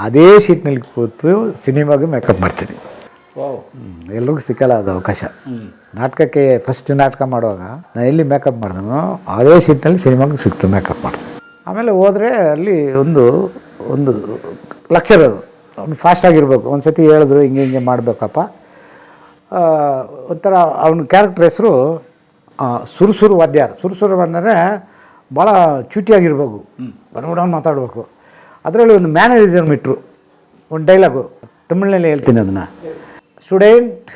ಅದೇ ಸೀಟ್ನಲ್ಲಿ ಕೂತು ಸಿನಿಮಾಗೆ ಮೇಕಪ್ ಮಾಡ್ತೀನಿ. ಎಲ್ರಿಗೂ ಸಿಕ್ಕಲ್ಲ ಅದು ಅವಕಾಶ. ನಾಟಕಕ್ಕೆ ಫಸ್ಟ್ ನಾಟಕ ಮಾಡುವಾಗ ನಾನು ಎಲ್ಲಿ ಮೇಕಪ್ ಮಾಡಿದನೋ ಅದೇ ಸೀಟ್ನಲ್ಲಿ ಸಿನಿಮಾಗೆ ಸಿಕ್ತು ಮೇಕಪ್ ಮಾಡ್ತೀನಿ. ಆಮೇಲೆ ಹೋದರೆ ಅಲ್ಲಿ ಒಂದು ಒಂದು ಲೆಕ್ಚರರು ಅವ್ನು ಫಾಸ್ಟಾಗಿರ್ಬೇಕು ಒಂದು ಸತಿ ಹೇಳಿದ್ರು ಹಿಂಗೆ ಹಿಂಗೆ ಮಾಡಬೇಕಪ್ಪ. ಒಂಥರ ಅವನ ಕ್ಯಾರೆಕ್ಟರ್ ಹೆಸರು ಸುರುಸುರು ವಾದ್ಯಾರ ಸುರುಸುರು ಅಂದರೆ ಭಾಳ ಚೂಟಿಯಾಗಿರ್ಬೇಕು ಬಡಬಡ ಮಾತಾಡಬೇಕು ಅದರಲ್ಲಿ ಒಂದು ಮ್ಯಾನೇಜರ್ ಇಟ್ಟರು ಒಂದು ಡೈಲಾಗು ತಮಿಳಿನಲ್ಲಿ ಹೇಳ್ತೀನಿ ಅದನ್ನು ಸ್ಟೂಡೆಂಟ್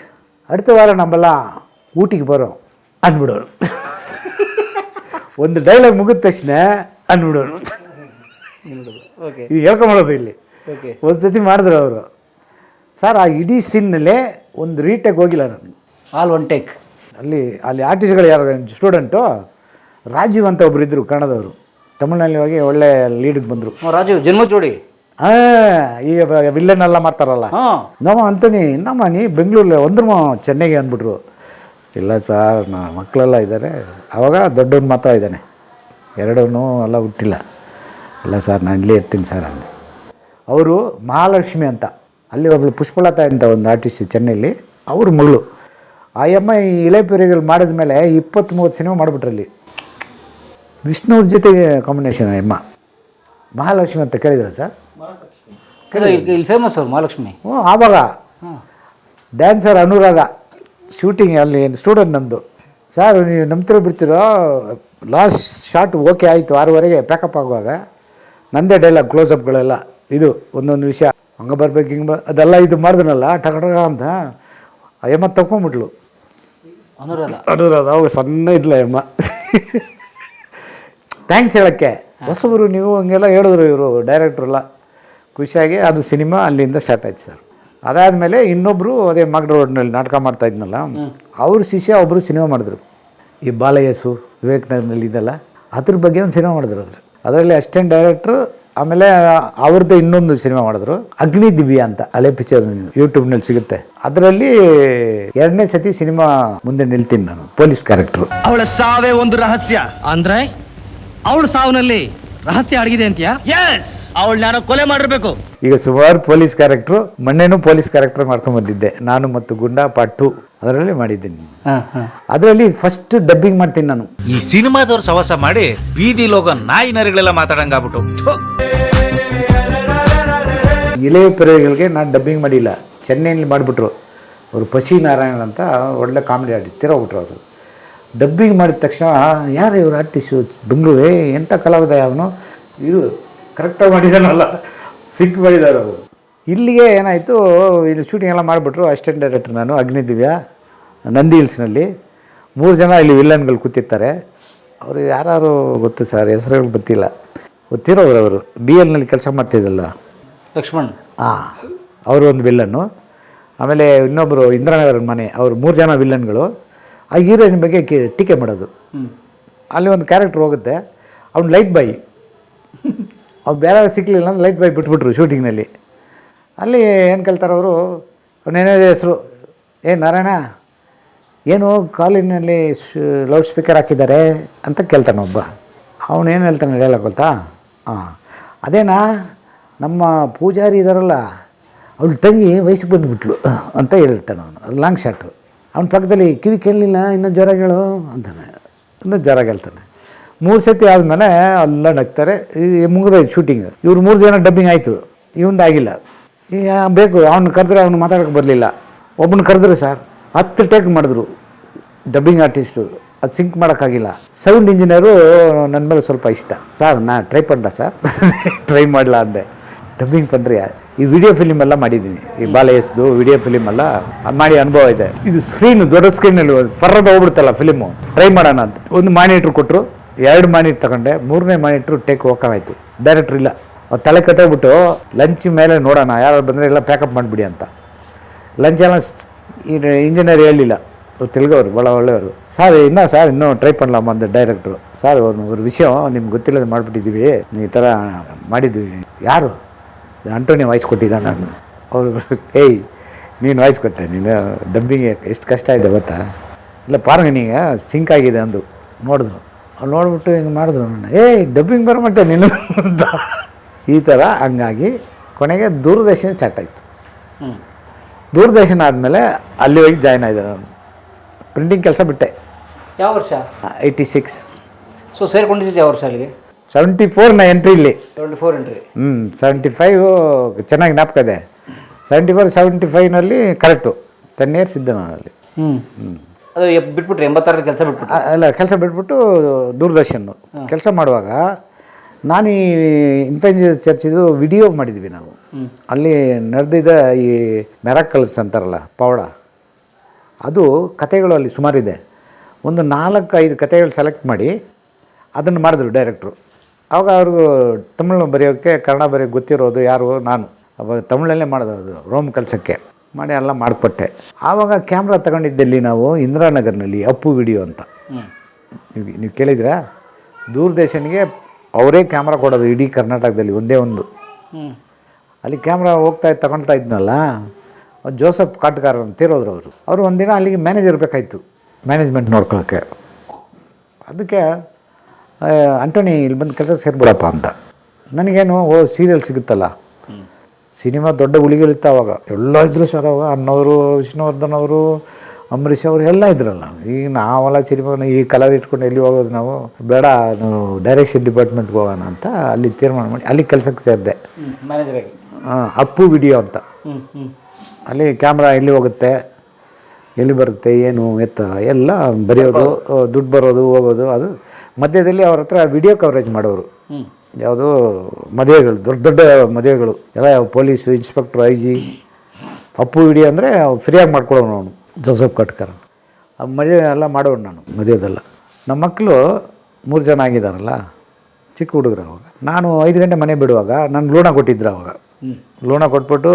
அடுத்த வாரம் நம்மலாம் ஊட்டிக்கு போகிறோம் ಅಂದ್ಬಿಡೋರು ಒಂದು ಡೈಲಾಗ್ ಮುಗಿದ ತಕ್ಷಣ ಅಂದ್ಬಿಡೋರು ಓಕೆ ಇದು ಹೇಳ್ಕೊಂಬರೋದು ಇಲ್ಲಿ ಓಕೆ ಒಂದು ಸತಿ ಮಾಡಿದ್ರು ಅವರು ಸರ್ ಆ ಇಡೀ ಸೀನ್ನಲ್ಲೇ ಒಂದು ರೀಟೇಕ್ ಹೋಗಿಲ್ಲ ನಾನು ಆಲ್ ಒನ್ ಟೇಕ್ ಅಲ್ಲಿ ಅಲ್ಲಿ ಆರ್ಟಿಸ್ಟ್ಗಳು ಯಾರು ಸ್ಟೂಡೆಂಟು ರಾಜೀವ್ ಅಂತ ಒಬ್ರು ಇದ್ದರು ಕನ್ನಡದವರು ತಮಿಳ್ನಲ್ಲಿ ಹೋಗಿ ಒಳ್ಳೆ ಲೀಡಿಗೆ ಬಂದರು. ರಾಜೀವ್ ಜನ್ಮ ಜೋಡಿ? ಹಾಂ ಈಗ ವಿಲ್ಲನ್ ಎಲ್ಲ ಮಾಡ್ತಾರಲ್ಲ. ನಮ್ಮ ಅಂತನಿ ನಮ್ಮ ನೀ ಬೆಂಗಳೂರಲ್ಲಿ ಒಂದ್ರಮ ಚೆನ್ನೈಗೆ ಅಂದ್ಬಿಟ್ರು. ಇಲ್ಲ ಸರ್ ನಾ ಮಕ್ಕಳೆಲ್ಲ ಇದ್ದಾರೆ ಆವಾಗ ದೊಡ್ಡವನು ಮಾತ್ರ ಇದ್ದಾನೆ. ಎರಡೂ ಎಲ್ಲ ಹುಟ್ಟಿಲ್ಲ. ಇಲ್ಲ ಸರ್ ನಾನು ಇಲ್ಲೇ ಇರ್ತೀನಿ ಸರ್ ಅಂದೆ. ಅವರು ಮಹಾಲಕ್ಷ್ಮಿ ಅಂತ. ಅಲ್ಲಿ ಒಬ್ಳು ಪುಷ್ಪಲತಾ ಅಂತ ಒಂದು ಆರ್ಟಿಸ್ಟ್ ಚೆನ್ನೈಲಿ. ಅವ್ರ ಮಗಳು. ಆ ಅಮ್ಮ ಈ ಇಳೆ ಪೀರಿಗಳು ಮಾಡಿದ ಮೇಲೆ ಇಪ್ಪತ್ತು ಮೂವತ್ತು ಸಿನಿಮಾ ಮಾಡಿಬಿಟ್ರಲ್ಲಿ ವಿಷ್ಣುವ್ರ ಜೊತೆಗೆ ಕಾಂಬಿನೇಷನ್ ಎಮ್ಮ? ಮಹಾಲಕ್ಷ್ಮಿ ಅಂತ ಕೇಳಿದ್ರ ಸರ್? ಇಲ್ಲ, ಇಲ್ಲಿ ಇಲ್ಲಿ ಫೇಮಸ್ ಅವ್ರು ಮಹಾಲಕ್ಷ್ಮಿ. ಹ್ಞೂ ಆವಾಗ ಡ್ಯಾನ್ಸರ್ ಅನುರಾಧ ಶೂಟಿಂಗ್ ಅಲ್ಲಿ ಸ್ಟೂಡೆಂಟ್ ನಮ್ಮದು ಸರ್ ನೀವು ನಂಬ್ತಿರೋ ಬಿಡ್ತಿರೋ ಲಾಸ್ಟ್ ಶಾರ್ಟ್ ಓಕೆ ಆಯಿತು ಆರೂವರೆಗೆ ಪ್ಯಾಕಪ್ ಆಗುವಾಗ ನಂದೇ ಡೈಲಾಗ್ ಕ್ಲೋಸಪ್ಗಳೆಲ್ಲ ಇದು ಒಂದೊಂದು ವಿಷಯ. ಹಂಗೆ ಬರ್ಬೇಕು ಹಿಂಗೆ ಬರ್ ಅದೆಲ್ಲ ಇದು ಮಾಡಿದ್ರಲ್ಲ ಟಕ ಟಕ ಅಂತ. ಅಯ್ಯಮ್ಮ ತಗೊಂಬಿಟ್ಲು ಅನುರಾಧ. ಅನುರಾಧ ಅವಾಗ ಸಣ್ಣ ಇದ್ಲ ಅಮ್ಮ *laughs* ಥ್ಯಾಂಕ್ಸ್ ಹೇಳೋಕ್ಕೆ. ಹೊಸಬರು ನೀವು ಹಂಗೆಲ್ಲ ಹೇಳಿದ್ರು ಇವರು ಡೈರೆಕ್ಟ್ರೆಲ್ಲ ಖುಷಿಯಾಗಿ ಅದು ಸಿನಿಮಾ ಅಲ್ಲಿಂದ ಸ್ಟಾರ್ಟ್ ಆಯ್ತು ಸರ್ ಅದಾದಮೇಲೆ ಇನ್ನೊಬ್ಬರು ಅದೇ ಮಾಗಡ ರೋಡ್ನಲ್ಲಿ ನಾಟಕ ಮಾಡ್ತಾ ಇದ್ನಲ್ಲ ಅವ್ರ ಶಿಷ್ಯ ಒಬ್ಬರು ಸಿನಿಮಾ ಮಾಡಿದ್ರು. ಈ ಬಾಲಯಸು ವಿವೇಕ್ನಗರ್ನಲ್ಲಿ ಇದೆಲ್ಲ ಅದ್ರ ಬಗ್ಗೆ ಒಂದು ಸಿನಿಮಾ ಮಾಡಿದ್ರು ಅದ್ರ ಅದರಲ್ಲಿ ಅಸಿಸ್ಟೆಂಟ್ ಡೈರೆಕ್ಟ್ರು ಆಮೇಲೆ ಅವ್ರದ್ದು ಇನ್ನೊಂದು ಸಿನಿಮಾ ಮಾಡಿದ್ರು. ಅಗ್ನಿ ದಿವ್ಯ ಅಂತ ಹಳೆ ಪಿಕ್ಚರ್ ಯೂಟ್ಯೂಬ್ನಲ್ಲಿ ಸಿಗುತ್ತೆ. ಅದರಲ್ಲಿ ಎರಡನೇ ಸತಿ ಸಿನಿಮಾ ಮುಂದೆ ನಿಲ್ತೀನಿ ನಾನು ಪೊಲೀಸ್ ಕ್ಯಾರೆಕ್ಟ್ರು ಅವಳ ಸಾವೇ ಒಂದು ರಹಸ್ಯ. ಅಂದ್ರೆ? ಅವಳ ಸಾವಿನಲ್ಲಿ ರಹಸ್ಯ ಅಡಗಿದೆ ಅಂತೀಯ? ಎಸ್ ಅವಳು ನಾನು ಕೊಲೆ ಮಾಡಿರ್ಬೇಕು. ಈಗ ಸುಮಾರು ಪೊಲೀಸ್ ಕ್ಯಾರೆಕ್ಟ್ರು ಮೊನ್ನೆನೂ ಪೊಲೀಸ್ ಕ್ಯಾರೆಕ್ಟರ್ ಮಾಡ್ಕೊಂಡು ಬಂದಿದ್ದೆ. ನಾನು ಮತ್ತು ಗುಂಡಾ ಪಾಟು ಅದರಲ್ಲಿ ಮಾಡಿದ್ದೀನಿ. ಹಾಂ ಹಾಂ. ಅದರಲ್ಲಿ ಫಸ್ಟ್ ಡಬ್ಬಿಂಗ್ ಮಾಡ್ತೀನಿ ನಾನು. ಈ ಸಿನಿಮಾದವ್ರು ಸವಾಸ ಮಾಡಿ ಬೀದಿ ಲೋಗ ನಾಯಿ ನರಿಗಳೆಲ್ಲ ಮಾತಾಡಂಗಾಗ್ಬಿಟ್ಟು. ಆಗ್ಬಿಟ್ಟು ಇಳೆ ಪ್ರಯೋಗಗಳಿಗೆ ನಾನು ಡಬ್ಬಿಂಗ್ ಮಾಡಿಲ್ಲ. ಚೆನ್ನೈನಲ್ಲಿ ಮಾಡಿಬಿಟ್ರು. ಅವರು ಪಶಿ ನಾರಾಯಣ ಅಂತ ಒಳ್ಳೆ ಕಾಮಿಡಿ ಆಡಿ ತಿರೋಗ್ಬಿಟ್ರು ಅವರು. ಡಬ್ಬಿಂಗ್ ಮಾಡಿದ ತಕ್ಷಣ ಯಾರು ಇವರು ಆರ್ಟಿಸ್ಟು ಬೆಂಗಳೂರೇ? ಎಂಥ ಕಲಾವಿದ ಅವನು? ಇದು ಕರೆಕ್ಟಾಗಿ ಮಾಡಿದಾನಲ್ಲ. ಸಿಕ್ ಮಾಡಿದ್ದಾರೆ ಅವರು. ಇಲ್ಲಿಗೆ ಏನಾಯಿತು ಇಲ್ಲಿ ಶೂಟಿಂಗ್ ಎಲ್ಲ ಮಾಡಿಬಿಟ್ರು ಅಸಿಸ್ಟೆಂಟ್ ಡೈರೆಕ್ಟರ್ ನಾನು ಅಗ್ನಿ ದಿವ್ಯ ನಂದಿ ಹಿಲ್ಸ್ನಲ್ಲಿ ಮೂರು ಜನ ಇಲ್ಲಿ ವಿಲ್ಲನ್ಗಳು ಕೂತಿರ್ತಾರೆ. ಅವರು ಯಾರು ಗೊತ್ತು ಸರ್ ಹೆಸರುಗಳು ಗೊತ್ತಿಲ್ಲ. ಗೊತ್ತಿರೋರು ಅವರು. ಬಿ ಎಲ್ನಲ್ಲಿ ಕೆಲಸ ಮಾಡ್ತಿದ್ದಲ್ಲ. ಲಕ್ಷ್ಮಣ್. ಹಾಂ ಅವರು ಒಂದು ವಿಲ್ಲನ್ನು ಆಮೇಲೆ ಇನ್ನೊಬ್ಬರು ಇಂದಿರಾನಗರ ಮನೆ ಅವರು ಮೂರು ಜನ ವಿಲ್ಲನ್ಗಳು ಆ ಹೀರೋಯಿನ್ ಬಗ್ಗೆ ಟೀಕೆ ಮಾಡೋದು. ಅಲ್ಲಿ ಒಂದು ಕ್ಯಾರೆಕ್ಟರ್ ಹೋಗುತ್ತೆ, ಅವ್ನು ಲೈಟ್ ಬಾಯಿ. ಅವ್ನು ಬೇರೆ ಸಿಕ್ಕಲಿಲ್ಲ ಅಂದ್ರೆ ಲೈಟ್ ಬಾಯ್ ಬಿಟ್ಬಿಟ್ರು ಶೂಟಿಂಗ್ನಲ್ಲಿ. ಅಲ್ಲಿ ಏನು ಕೇಳ್ತಾರೆ ಅವರು ಅವನೇನೋ ಹೆಸರು, ಏ ನಾರಾಯಣ, ಏನು ಕಾಲಿನಲ್ಲಿ ಲೌಡ್ ಸ್ಪೀಕರ್ ಹಾಕಿದ್ದಾರೆ ಅಂತ ಕೇಳ್ತಾನೆ ಒಬ್ಬ. ಅವನೇನು ಹೇಳ್ತಾನೆ ಹೇಳಲ್ಲ ಗೊತ್ತಾ? ಹಾಂ ಅದೇನಾ, ನಮ್ಮ ಪೂಜಾರಿ ಇದ್ದಾರಲ್ಲ ಅವಳು ತಂಗಿ ವಯಸ್ಸಿಗೆ ಬಂದುಬಿಟ್ಲು ಅಂತ ಹೇಳ್ತಾನೆ ಅವನು, ಅದು ಲಾಂಗ್ ಶಾಟು ಅವನ ಪಕ್ಕದಲ್ಲಿ ಕಿವಿ ಕೇಳಲಿಲ್ಲ, ಇನ್ನೂ ಜ್ವರ ಹೇಳು ಅಂತಾನೆ. ಇನ್ನೂ ಜ್ವರ ಹೇಳ್ತಾನೆ ಮೂರು ಸತಿ ಆದಮೇಲೆ ಎಲ್ಲ ನಗ್ತಾರೆ. ಈ ಮುಗಿದೋಯ್ತು ಶೂಟಿಂಗ್ ಇವ್ರು ಮೂರು ಜನ ಡಬ್ಬಿಂಗ್ ಆಯಿತು. ಇವಂದು ಆಗಿಲ್ಲ. ಈಗ ಬೇಕು, ಅವ್ನು ಕರೆದ್ರೆ ಅವ್ನು ಮಾತಾಡೋಕೆ ಬರಲಿಲ್ಲ. ಒಬ್ಬನ ಕರೆದ್ರು ಸರ್. ಹತ್ತು ಟೇಕ್ ಮಾಡಿದ್ರು. ಡಬ್ಬಿಂಗ್ ಆರ್ಟಿಸ್ಟು ಅದು ಸಿಂಕ್ ಮಾಡೋಕ್ಕಾಗಿಲ್ಲ. ಸೌಂಡ್ ಇಂಜಿನಿಯರು ನನ್ನ ಮೇಲೆ ಸ್ವಲ್ಪ ಇಷ್ಟ. ಸರ್ ನಾನು ಟ್ರೈ ಪಂಡ ಸರ್. ಟ್ರೈ ಮಾಡಲ ಅಂದೆ. ಡಬ್ಬಿಂಗ್ ಪಂಡ್ರಿ ಈ ವಿಡಿಯೋ ಫಿಲಿಮ್ ಎಲ್ಲ ಮಾಡಿದ್ದೀನಿ. ಈ ಬಾಲಯಸ್ದು ವಿಡಿಯೋ ಫಿಲಿಮ್ ಎಲ್ಲ ಮಾಡಿ ಅನುಭವ ಇದೆ. ಇದು ಸ್ಕ್ರೀನ್ ದೊಡ್ಡ ಸ್ಕ್ರೀನಲ್ಲಿ ಫರ್ರದ ಹೋಗ್ಬಿಡ್ತಲ್ಲ ಫಿಲಿಮು ಟ್ರೈ ಮಾಡೋಣ ಅಂತ. ಒಂದು ಮಾನಿಟ್ರ್ ಕೊಟ್ಟರು ಎರಡು ಮಾನಿಟ್ರ್ ತಗೊಂಡೆ. ಮೂರನೇ ಮಾನಿಟ್ರು ಟೇಕ್ ಆಯಿತು. ಡೈರೆಕ್ಟ್ರ್ ಇಲ್ಲ. ಅವ್ರು ತಲೆ ಕಟ್ಟೋಗ್ಬಿಟ್ಟು ಲಂಚ್ ಮೇಲೆ ನೋಡೋಣ ಯಾರು ಬಂದರೆ ಎಲ್ಲ ಪ್ಯಾಕಪ್ ಮಾಡಿಬಿಡಿ ಅಂತ. ಲಂಚ್ ಎಲ್ಲ ಇಂಜಿನಿಯರ್ ಹೇಳಲಿಲ್ಲ ತೆಲುಗವರು ಭಾಳ ಒಳ್ಳೆಯವರು. ಸರ್ ಇನ್ನೂ ಸರ್ ಇನ್ನೂ ಟ್ರೈ ಪಡಲಾಮ ಅಂದ ಡೈರೆಕ್ಟ್ರು ಸರ್ ಒಂದು ಒಂದು ವಿಷಯ ನಿಮ್ಗೆ ಗೊತ್ತಿಲ್ಲದೆ ಮಾಡಿಬಿಟ್ಟಿದ್ದೀವಿ ಈ ಥರ ಮಾಡಿದ್ವಿ. ಯಾರು? ಅಂಟೋನಿ ವಾಯ್ಸ್ ಕೊಟ್ಟಿದ್ದ ನಾನು. ಅವರು ಏಯ್ ನೀನು ವಾಯ್ಸ್ ಕೊಟ್ಟೆ ನೀನು ಡಬ್ಬಿಂಗ್ ಎಷ್ಟು ಕಷ್ಟ ಇದೆ ಗೊತ್ತಾ? ಇಲ್ಲ ಪಾರಂಗ ನೀನೀಗ ಸಿಂಕ್ ಆಗಿದೆ ಅಂದು. ನೋಡಿದ್ರು. ಅವ್ರು ನೋಡ್ಬಿಟ್ಟು ಹಿಂಗೆ ಮಾಡಿದ್ರು ನಾನು ಏಯ್ ಡಬ್ಬಿಂಗ್ ಬರೋ ಮಟ್ಟೆ ನೀನು? ಅಂತ. ಈ ಥರ ಹಂಗಾಗಿ ಕೊನೆಗೆ ದೂರದರ್ಶನ ಸ್ಟಾರ್ಟ್ ಆಯಿತು. ಹ್ಞೂ ದೂರದರ್ಶನ ಆದಮೇಲೆ ಅಲ್ಲಿ ಹೋಗಿ ಜಾಯ್ನ್ ಆಯಿದೆ ನಾನು ಪ್ರಿಂಟಿಂಗ್ ಕೆಲಸ ಬಿಟ್ಟೆ. ಯಾವ ವರ್ಷ? ಏಯ್ಟಿ ಸಿಕ್ಸ್ ಸೊ ಸೇರ್ಕೊಂಡಿದ್ದು ಯಾವ ವರ್ಷ ಅಲ್ಲಿಗೆ? ಸೆವೆಂಟಿ ಫೋರ್ ನಾ ಎಂಟ್ರಿ ಇಲ್ಲಿ. ಟ್ವೆಂಟಿ ಫೋರ್ ಎಂಟ್ರಿ ಹ್ಞೂ ಸೆವೆಂಟಿ ಫೈವ್ ಚೆನ್ನಾಗಿ ಜ್ಞಾಪಕ ಇದೆ. ಸೆವೆಂಟಿ ಫೋರ್ ಸೆವೆಂಟಿ ಫೈವ್ನಲ್ಲಿ ಕರೆಕ್ಟು ಟೆನ್ ಇಯರ್ಸ್ ಇದ್ದೆ ನಾನು ಅಲ್ಲಿ. ಹ್ಞೂ ಅದು ಎಪ್- ಬಿಟ್ಬಿಟ್ರಿ ಎಂಬತ್ತಾರರ ಕೆಲಸ ಬಿಟ್ಬಿಟ್ರಿ? ಆ- ಅಲ್ಲ ಕೆಲಸ ಬಿಟ್ಬಿಟ್ಟು ದೂರದರ್ಶನ್. ಕೆಲಸ ಮಾಡುವಾಗ ನಾನು ಈ ಇನ್ಫೆನ್ಷಿಯಸ್ ಚರ್ಚಿದು ವಿಡಿಯೋ ಮಾಡಿದ್ವಿ ನಾವು. ಅಲ್ಲಿ ನಡೆದಿದ್ದ ಈ ಮೆರಾಕಲ್ಸ್ ಅಂತಾರಲ್ಲ ಪೌಡ. ಅದು ಕತೆಗಳು ಅಲ್ಲಿ ಸುಮಾರಿದೆ. ಒಂದು ನಾಲ್ಕು ಐದು ಕತೆಗಳು ಸೆಲೆಕ್ಟ್ ಮಾಡಿ ಅದನ್ನು ಮಾಡಿದ್ರು ಡೈರೆಕ್ಟ್ರು ಆವಾಗ ಅವ್ರಿಗೂ ತಮಿಳು ಬರೆಯೋಕ್ಕೆ ಕನ್ನಡ ಬರೆಯೋಕ್ಕೆ ಗೊತ್ತಿರೋದು ಯಾರು? ನಾನು. ಅವಾಗ ತಮಿಳಲ್ಲೇ ಮಾಡೋದು ಅದು ರೋಮ್ ಕೆಲಸಕ್ಕೆ. ಮಾಡಿ ಎಲ್ಲ ಮಾಡಿಕೊಟ್ಟೆ. ಆವಾಗ ಕ್ಯಾಮ್ರಾ ತಗೊಂಡಿದ್ದಲ್ಲಿ ನಾವು ಇಂದಿರಾನಗರ್ನಲ್ಲಿ ಅಪ್ಪು ವಿಡಿಯೋ ಅಂತ. ನೀವು ನೀವು ಕೇಳಿದ್ರಾ ದೂರದರ್ಶನ್ಗೆ ಅವರೇ ಕ್ಯಾಮ್ರಾ ಕೊಡೋದು ಇಡೀ ಕರ್ನಾಟಕದಲ್ಲಿ ಒಂದೇ ಒಂದು. ಅಲ್ಲಿ ಕ್ಯಾಮ್ರಾ ಹೋಗ್ತಾ ತಗೊಳ್ತಾ ಇದ್ನಲ್ಲ ಜೋಸಫ್ ಕಾಟ್ಗಾರ್ ಅಂತಿರೋರು ಅವರು. ಅವರು ಒಂದಿನ ಅಲ್ಲಿಗೆ ಮ್ಯಾನೇಜರ್ ಬೇಕಾಯಿತು ಮ್ಯಾನೇಜ್ಮೆಂಟ್ ನೋಡ್ಕೊಳ್ಳೋಕ್ಕೆ ಅದಕ್ಕೆ ಆ, ಆಂಟೋನಿ ಇಲ್ಲಿ ಬಂದು ಕೆಲಸ ಸೇರಿಬಿಡಪ್ಪ ಅಂತ. ನನಗೇನು ಓ ಸೀರಿಯಲ್ ಸಿಗುತ್ತಲ್ಲ. ಸಿನಿಮಾ ದೊಡ್ಡ ಉಳಿಗಳಿತ್ತು ಅವಾಗ. ಎಲ್ಲ ಇದ್ರು ಸರ್ ಅವಾಗ. ಅನ್ನೋರು ವಿಷ್ಣುವರ್ಧನ್ ಅವರು ಅಂಬರೀಷ್ ಅವರು ಎಲ್ಲ ಇದ್ರಲ್ಲ. ಈಗ ನಾವೆಲ್ಲ ಸಿನಿಮಾ ಈ ಕಲರ್ ಇಟ್ಕೊಂಡು ಎಲ್ಲಿ ಹೋಗೋದು ನಾವು? ಬೇಡ ನಾವು ಡೈರೆಕ್ಷನ್ ಡಿಪಾರ್ಟ್ಮೆಂಟ್ಗೆ ಹೋಗೋಣ ಅಂತ ಅಲ್ಲಿ ತೀರ್ಮಾನ ಮಾಡಿ ಅಲ್ಲಿ ಕೆಲಸಕ್ಕೆ ಸೇರಿದೆ. ಹಾಂ ಅಪ್ಪು ವಿಡಿಯೋ ಅಂತ. ಅಲ್ಲಿ ಕ್ಯಾಮ್ರಾ ಎಲ್ಲಿ ಹೋಗುತ್ತೆ? ಎಲ್ಲಿ ಬರುತ್ತೆ? ಏನು? ಎತ್ತ? ಎಲ್ಲ ಬರೆಯೋದು ದುಡ್ಡು ಬರೋದು ಹೋಗೋದು ಅದು. ಮಧ್ಯದಲ್ಲಿ ಅವ್ರ ಹತ್ರ ವಿಡಿಯೋ ಕವರೇಜ್ ಮಾಡೋರು. ಯಾವುದು ಮದುವೆಗಳು, ದೊಡ್ಡ ದೊಡ್ಡ ಮದುವೆಗಳು. ಎಲ್ಲ police inspector I G Appu video ಅಂದರೆ ಫ್ರೀಯಾಗಿ ಮಾಡ್ಕೊಡೋನು ಅವನು, ಜೋಸಫ್ ಕಟ್ಕರ್. ಆ ಮದುವೆ ಎಲ್ಲ ಮಾಡೋಣ ನಾನು, ಮದುವೆದೆಲ್ಲ. ನಮ್ಮ ಮಕ್ಕಳು ಮೂರು ಜನ ಆಗಿದ್ದಾರಲ್ಲ ಚಿಕ್ಕ ಹುಡುಗರು ಅವಾಗ. ನಾನು ಐದು ಗಂಟೆ ಮನೆ ಬಿಡುವಾಗ ನಾನು ಲೋಣ ಕೊಟ್ಟಿದ್ರು ಅವಾಗ. ಲೋಣ ಕೊಟ್ಬಿಟ್ಟು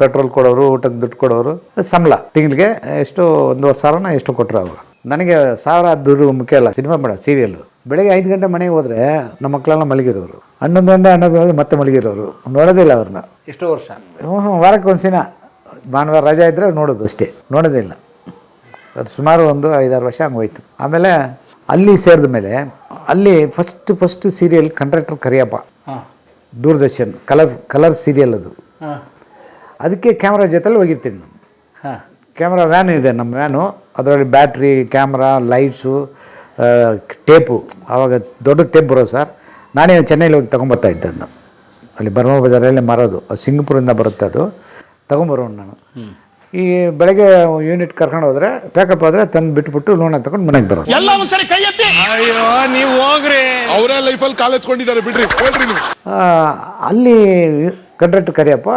ಪೆಟ್ರೋಲ್ ಕೊಡೋರು, ಊಟಕ್ಕೆ ದುಡ್ಡು ಕೊಡೋರು, ಸಂಬಳ. ತಿಂಗಳಿಗೆ ಎಷ್ಟು ಒಂದೂವರೆ ಸಾವಿರನ ಎಷ್ಟು ಕೊಟ್ಟರು ಅವಾಗ. ನನಗೆ ಸಾವಿರ ದುಡ್ಡು ಮುಖ್ಯ ಅಲ್ಲ, ಸಿನಿಮಾ ಬೇಡ ಸೀರಿಯಲ್ಲು ಬೆಳಗ್ಗೆ ಐದು ಗಂಟೆ ಮನೆಗೆ ಹೋದ್ರೆ ನಮ್ಮ ಮಕ್ಕಳೆಲ್ಲ ಮಲಗಿರೋರು. ಹನ್ನೊಂದು ಗಂಟೆ ಹನ್ನೊಂದು ಗಂಟೆ ಮತ್ತೆ ಮಲಗಿರೋರು. ನೋಡೋದಿಲ್ಲ ಅವ್ರನ್ನ. ಎಷ್ಟು ವರ್ಷ? ಹ್ಞೂ ವಾರಕ್ಕೆ ಒಂದಿನ ಭಾನುವಾರ ರಜೆ ಇದ್ದರೆ ನೋಡೋದು ಅಷ್ಟೇ. ನೋಡೋದಿಲ್ಲ. ಅದು ಸುಮಾರು ಒಂದು ಐದಾರು ವರ್ಷ ಹಂಗೆ ಹೋಯ್ತು. ಆಮೇಲೆ ಅಲ್ಲಿ ಸೇರಿದ ಮೇಲೆ ಅಲ್ಲಿ first first serial contractor Kariyappa. Doordarshan colour colour serial ಅದು. ಅದಕ್ಕೆ ಕ್ಯಾಮ್ರಾ ಜೊತೆಲಿ ಹೋಗಿರ್ತೀನಿ ನಾನು. ಹಾಂ. ಕ್ಯಾಮ್ರಾ ವ್ಯಾನ್ ಇದೆ ನಮ್ಮ ವ್ಯಾನು ಅದರಲ್ಲಿ ಬ್ಯಾಟ್ರಿ ಕ್ಯಾಮ್ರಾ ಲೈಟ್ಸು ಟೇಪು ಆವಾಗ ದೊಡ್ಡ ಟೇಪ್ ಬರೋದು ಸರ್. ನಾನೇ ಚೆನ್ನೈಲಿ ಹೋಗಿ ತೊಗೊಂಬರ್ತಾ ಇದ್ದೆ ಅದನ್ನು. ಅಲ್ಲಿ ಬರ್ಮಾ ಬಜಾರಲ್ಲಿ ಮಾರೋದು. ಅದು ಸಿಂಗಪುರಿಂದ ಬರುತ್ತೆ ಅದು. ತೊಗೊಂಬರೋನು ನಾನು. ಈ ಬೆಳಗ್ಗೆ ಯೂನಿಟ್ ಕರ್ಕೊಂಡು ಹೋದ್ರೆ ಪ್ಯಾಕಪ್ ಆದ್ರೆ ತಂದು ಬಿಟ್ಬಿಟ್ಟು ಲೋನ್ ತಗೊಂಡು ಮನೆಗೆ ಬರೋದು. ಎಲ್ಲ ಒಂದ್ಸರಿ ಕೈ ಎತ್ತಿ. ಅಯ್ಯೋ ನೀವು ಹೋಗ್ರಿ. ಅವರೇ ಲೈಫಲ್ಲಿ ಕಾಲೆತ್ಕೊಂಡಿದ್ದಾರೆ ಬಿಡ್ರಿ. ಹೇಳ್ರಿ ನೀವು. ಆ, ಅಲ್ಲಿ ಕಂಟ್ರಾಕ್ಟರ್ ಕರಿಯಪ್ಪ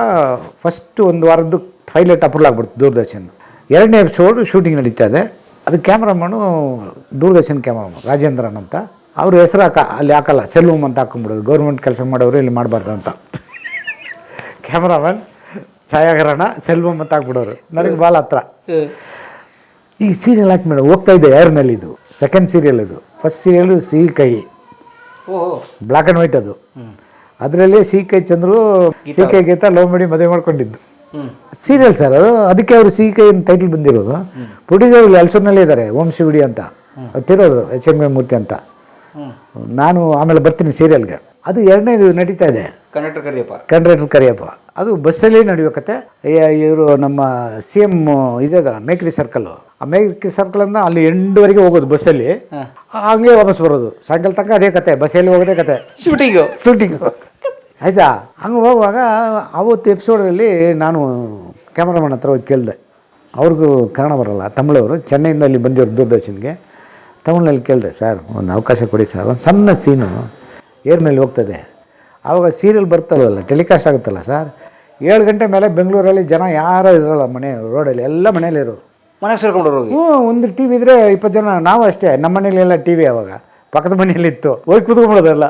ಫಸ್ಟ್ ಒಂದು ವಾರದ್ದು ಪೈಲಟ್ ಅಪ್ರೂಲ್ ಆಗ್ಬಿಡ್ತು ದೂರದರ್ಶನ್. ಎರಡನೇ ಎಪಿಸೋಡ್ ಶೂಟಿಂಗ್ ನಡೀತಾ ಇದೆ. ಅದು ಕ್ಯಾಮ್ರಾಮನು ದೂರದರ್ಶನ್ ಕ್ಯಾಮ್ರಾಮನ್ ರಾಜೇಂದ್ರನ್ ಅಂತ. ಅವ್ರ ಹೆಸರು ಹಾಕ ಅಲ್ಲಿ ಹಾಕಲ್ಲ ಸೆಲ್ವಮ್ ಅಂತ ಹಾಕೊಂಡ್ಬಿಡೋದು. ಗೌರ್ಮೆಂಟ್ ಕೆಲಸ ಮಾಡೋರು ಇಲ್ಲಿ ಮಾಡಬಾರ್ದು ಅಂತ. ಕ್ಯಾಮ್ರಾಮನ್ ಛಾಯಾಗ್ರಹಣ ಸೆಲ್ವಮ್ ಅಂತ ಹಾಕ್ಬಿಡೋರು. ನನಗೆ ಭಾಳ ಹತ್ರ. ಈ ಸೀರಿಯಲ್ ಹಾಕಿ ಮೇಡಮ್ ಹೋಗ್ತಾ ಇದೆ ಏರ್ನಲ್ಲಿ ಇದು ಸೆಕೆಂಡ್ ಸೀರಿಯಲ್ ಇದು. ಫಸ್ಟ್ ಸೀರಿಯಲ್ ಸಿಹಿ ಕೈ ಬ್ಲ್ಯಾಕ್ ಆ್ಯಂಡ್ ವೈಟ್ ಅದು. ಅದರಲ್ಲಿ ಸಿಹಿ ಕೈ ಚಂದ್ರು ಸಿಹಿ ಕೈ ಗೀತಾ ಲವ್ ಮಾಡಿ ಮದುವೆ ಮಾಡ್ಕೊಂಡಿದ್ದು. ಸೀರಿಯಲ್ ಸರ್ ಅದು ಅದಕ್ಕೆ ಅವರು ಸಿ ಕೆ ಏನು ಟೈಟಲ್ ಬಂದಿರೋದು. ಪ್ರೊಡ್ಯೂಸರ್ ಇಲ್ಲಿ ಅಲ್ಸೂರ್ನಲ್ಲೇ ಇದ್ದಾರೆ ಓಂ ಶಿವಡಿ ಅಂತ. ತಿರೋದ್ರು ಎಚ್ ಎಂ ಮೂರ್ತಿ ಅಂತ. ನಾನು ಆಮೇಲೆ ಬರ್ತೀನಿ ಸೀರಿಯಲ್ಗೆ. ಅದು ಎರಡನೇದು ನಡೀತಾ ಇದೆ. ಕಂಡಕ್ಟರ್ ಕರಿಯಪ್ಪ. ಕಂಡಕ್ಟರ್ ಕರಿಯಪ್ಪ. ಅದು ಬಸ್ಸಲ್ಲಿ ನಡೆಯೋ ಕತೆ. ಇವರು ನಮ್ಮ ಸಿ ಎಂ ಇದೆ ಮೇಕ್ರಿ ಸರ್ಕಲ್ಲು ಆ ಮೇಕ್ರಿ ಸರ್ಕಲಿಂದ ಅಲ್ಲಿ ಎಂಡುವರೆಗೆ ಹೋಗೋದು ಬಸ್ಸಲ್ಲಿ ಹಂಗೆ ವಾಪಸ್ ಬರೋದು. ಸಾಯಂಕಾಲ ತನಕ ಅದೇ ಕತೆ ಬಸ್ಸಲ್ಲಿ ಹೋಗೋದೇ ಕತೆ. ಶೂಟಿಂಗು ಶೂಟಿಂಗು ಆಯಿತಾ? ಹಂಗೆ ಹೋಗುವಾಗ ಅವತ್ತು ಎಪಿಸೋಡಲ್ಲಿ ನಾನು ಕ್ಯಾಮ್ರಾಮನ್ ಹತ್ರ ಹೋಗಿ ಕೇಳಿದೆ. ಅವ್ರಿಗೂ ಕನ್ನಡ ಬರಲ್ಲ. ತಮಿಳವರು ಚೆನ್ನೈಯಿಂದ ಅಲ್ಲಿ ಬಂದಿವ್ರು ದೂರದರ್ಶನ್ಗೆ. ತಮಿಳಲ್ಲಿ ಕೇಳಿದೆ ಸರ್ ಒಂದು ಅವಕಾಶ ಕೊಡಿ ಸರ್. ಒಂದು ಸಣ್ಣ ಸೀನು. ಏರ್ ಮೇಲೆ ಹೋಗ್ತದೆ. ಆವಾಗ ಸೀರಿಯಲ್ ಬರ್ತಲ್ಲ ಟೆಲಿಕಾಸ್ಟ್ ಆಗುತ್ತಲ್ಲ ಸರ್? ಏಳು ಗಂಟೆ ಮೇಲೆ ಬೆಂಗಳೂರಲ್ಲಿ ಜನ ಯಾರೂ ಇರೋಲ್ಲ ಮನೆ ರೋಡಲ್ಲಿ. ಎಲ್ಲ ಮನೇಲಿ ಇರೋರು. ಮನೆಗೆ ಸೇರ್ಕೊಂಡು ಹ್ಞೂ ಒಂದು ಟಿ ವಿ ಇದ್ರೆ ಇಪ್ಪತ್ತು ಜನ. ನಾವು ಅಷ್ಟೇ ನಮ್ಮ ಮನೇಲಿ ಎಲ್ಲ ಟಿ ವಿ ಅವಾಗ. ಪಕ್ಕದ ಮನೆಯಲ್ಲಿತ್ತು. ಹೋಗಿ ಕೂತ್ಕೊಂಡ್ಬಿಡೋದೆಲ್ಲ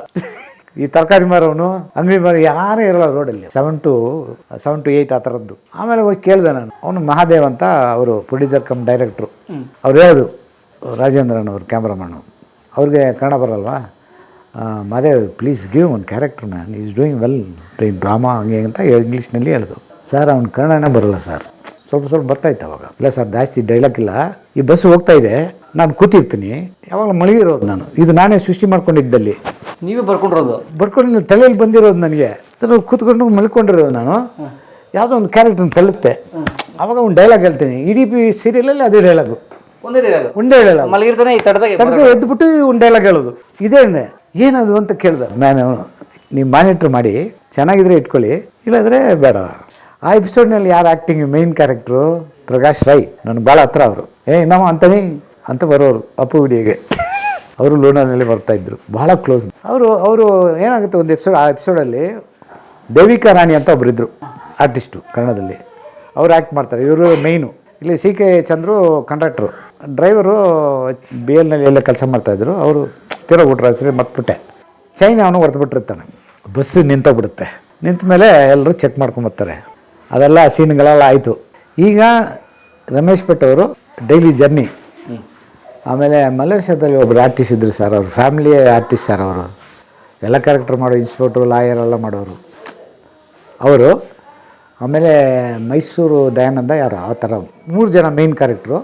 ಈ ತರಕಾರಿ ಮಾರವನು ಅಂಗಡಿ ಮಾರ ಯಾರೇ ಇರಲ್ಲ ರೋಡಲ್ಲಿ. Seven to seven to eight ಆ ಥರದ್ದು ಆಮೇಲೆ ಹೋಗಿ ಕೇಳಿದೆ ನಾನು. ಅವನು ಮಹಾದೇವ್ ಅಂತ ಅವರು ಪ್ರೊಡ್ಯೂಸರ್ ಕಮ್ ಡೈರೆಕ್ಟ್ರು ಅವ್ರು ಹೇಳೋದು ರಾಜೇಂದ್ರನ್ ಅವ್ರು ಕ್ಯಾಮ್ರಾಮನ್ನು ಅವ್ರಿಗೆ ಕನ್ನಡ ಬರಲ್ವಾ? Mahadev please give one character man is doing well doing drama ಹಂಗೆ ಅಂತ ಇಂಗ್ಲೀಷ್ನಲ್ಲಿ ಹೇಳಿದ್ರು ಸರ್ ಅವ್ನು ಕನ್ನಡನೇ ಬರಲ್ಲ ಸರ್ ಸ್ವಲ್ಪ ಸ್ವಲ್ಪ ಬರ್ತಾಯಿತ್ತು ಅವಾಗ. ಇಲ್ಲ ಸರ್ ಜಾಸ್ತಿ ಡೈಲಾಗ್ ಇಲ್ಲ. ಈ ಬಸ್ ಹೋಗ್ತಾ ಇದೆ ನಾನು ಕೂತಿರ್ತೀನಿ. ಯಾವಾಗ ಮಲಗಿರೋದು ನಾನು. ಇದು ನಾನೇ ಸೃಷ್ಟಿ ಮಾಡ್ಕೊಂಡಿದ್ದಲ್ಲಿ. ನೀವೇ ಬರ್ಕೊಂಡಿರೋದು? ಬರ್ಕೊಂಡು ತಲೆಯಲ್ಲಿ ಬಂದಿರೋದು ನನಗೆ. ಸರ್ ಕೂತ್ಕೊಂಡು ಮಲ್ಕೊಂಡಿರೋದು ನಾನು. ಯಾವುದೋ ಒಂದು ಕ್ಯಾರೆಕ್ಟರ್ನ ತಲುತ್ತೆ ಆವಾಗ ಒಂದು ಡೈಲಾಗ್ ಹೇಳ್ತೀನಿ. ಇಡೀ ಪಿ ಸೀರಿಯಲಲ್ಲಿ ಅದೇ ಡೈಲಾಗು ಒಂದೇ ಡೈಲಾಗ್ ಒಂದೇ ಹೇಳಲ್ಲ ಮಲಗಿರ್ತಾನೆ ಎದ್ಬಿಟ್ಟು ಒಂದು ಡೈಲಾಗ್ ಹೇಳೋದು. ಇದೇ ಏನದು ಅಂತ ಕೇಳ್ದೆ. ನಾನು ನೀವು ಮಾನಿಟ್ರ್ ಮಾಡಿ ಚೆನ್ನಾಗಿದ್ರೆ ಇಟ್ಕೊಳ್ಳಿ. ಇಲ್ಲಾಂದರೆ ಬೇಡ. ಆ ಎಪಿಸೋಡ್ನಲ್ಲಿ ಯಾರು acting main character Prakash Rai ನನಗೆ ಭಾಳ ಹತ್ರ ಅವರು. ಏ ನಮ್ಮ ಅಂತನಿ? ಅಂತ ಬರೋರು, ಅಪ್ಪು ವಿಡಿಯೋಗೆ ಅವರು ಲೂನಾನಲ್ಲಿ ಬರ್ತಾಯಿದ್ರು ಭಾಳ ಕ್ಲೋಸ್ ಅವರು ಅವರು ಏನಾಗುತ್ತೆ ಒಂದು ಎಪಿಸೋಡ್ ಆ ಎಪಿಸೋಡಲ್ಲಿ ದೇವಿಕಾ ರಾಣಿ ಅಂತ ಒಬ್ಬರಿದ್ದರು ಆರ್ಟಿಸ್ಟು ಕನ್ನಡದಲ್ಲಿ. ಅವ್ರು ಆ್ಯಕ್ಟ್ ಮಾಡ್ತಾರೆ. ಇವರು ಮೇಯ್ನು ಇಲ್ಲಿ C K Chandru conductor driver B ಎಲ್ನಲ್ಲಿ ಎಲ್ಲ ಕೆಲಸ ಮಾಡ್ತಾಯಿದ್ರು ಅವರು ತಿರೋಗ್ಬಿಟ್ರು ಹಸಿರು ಮತ್ಬಿಟ್ಟೆ ಚೈನ್ ಅವನು ಹೊರತುಬಿಟ್ಟಿರ್ತಾನೆ ಬಸ್ಸು ನಿಂತೋಗ್ಬಿಡುತ್ತೆ. ನಿಂತ ಮೇಲೆ ಎಲ್ಲರೂ ಚೆಕ್ ಮಾಡ್ಕೊಂಬರ್ತಾರೆ ಅದೆಲ್ಲ ಸೀನ್ಗಳೆಲ್ಲ ಆಯಿತು. ಈಗ ರಮೇಶ್ ಭಟ್ ಅವರು ಡೈಲಿ ಜರ್ನಿ ಆಮೇಲೆ ಮಲೇಷ್ಯಾದಲ್ಲಿ ಒಬ್ಬರು ಆರ್ಟಿಸ್ಟ್ ಇದ್ದರು ಸರ್ ಅವರು ಫ್ಯಾಮಿಲಿ ಆರ್ಟಿಸ್ಟ್ ಸರ್ ಅವರು. ಎಲ್ಲ ಕ್ಯಾರೆಕ್ಟರ್ ಮಾಡೋ ಇನ್ಸ್ಪೆಕ್ಟ್ರು ಲಾಯರ್ ಎಲ್ಲ ಮಾಡೋರು. ಅವರು, ಆಮೇಲೆ ಮೈಸೂರು ದಯಾನಂದ ಯಾರು, ಆ ಥರ ಮೂರು ಜನ ಮೇಯ್ನ್ ಕ್ಯಾರೆಕ್ಟ್ರು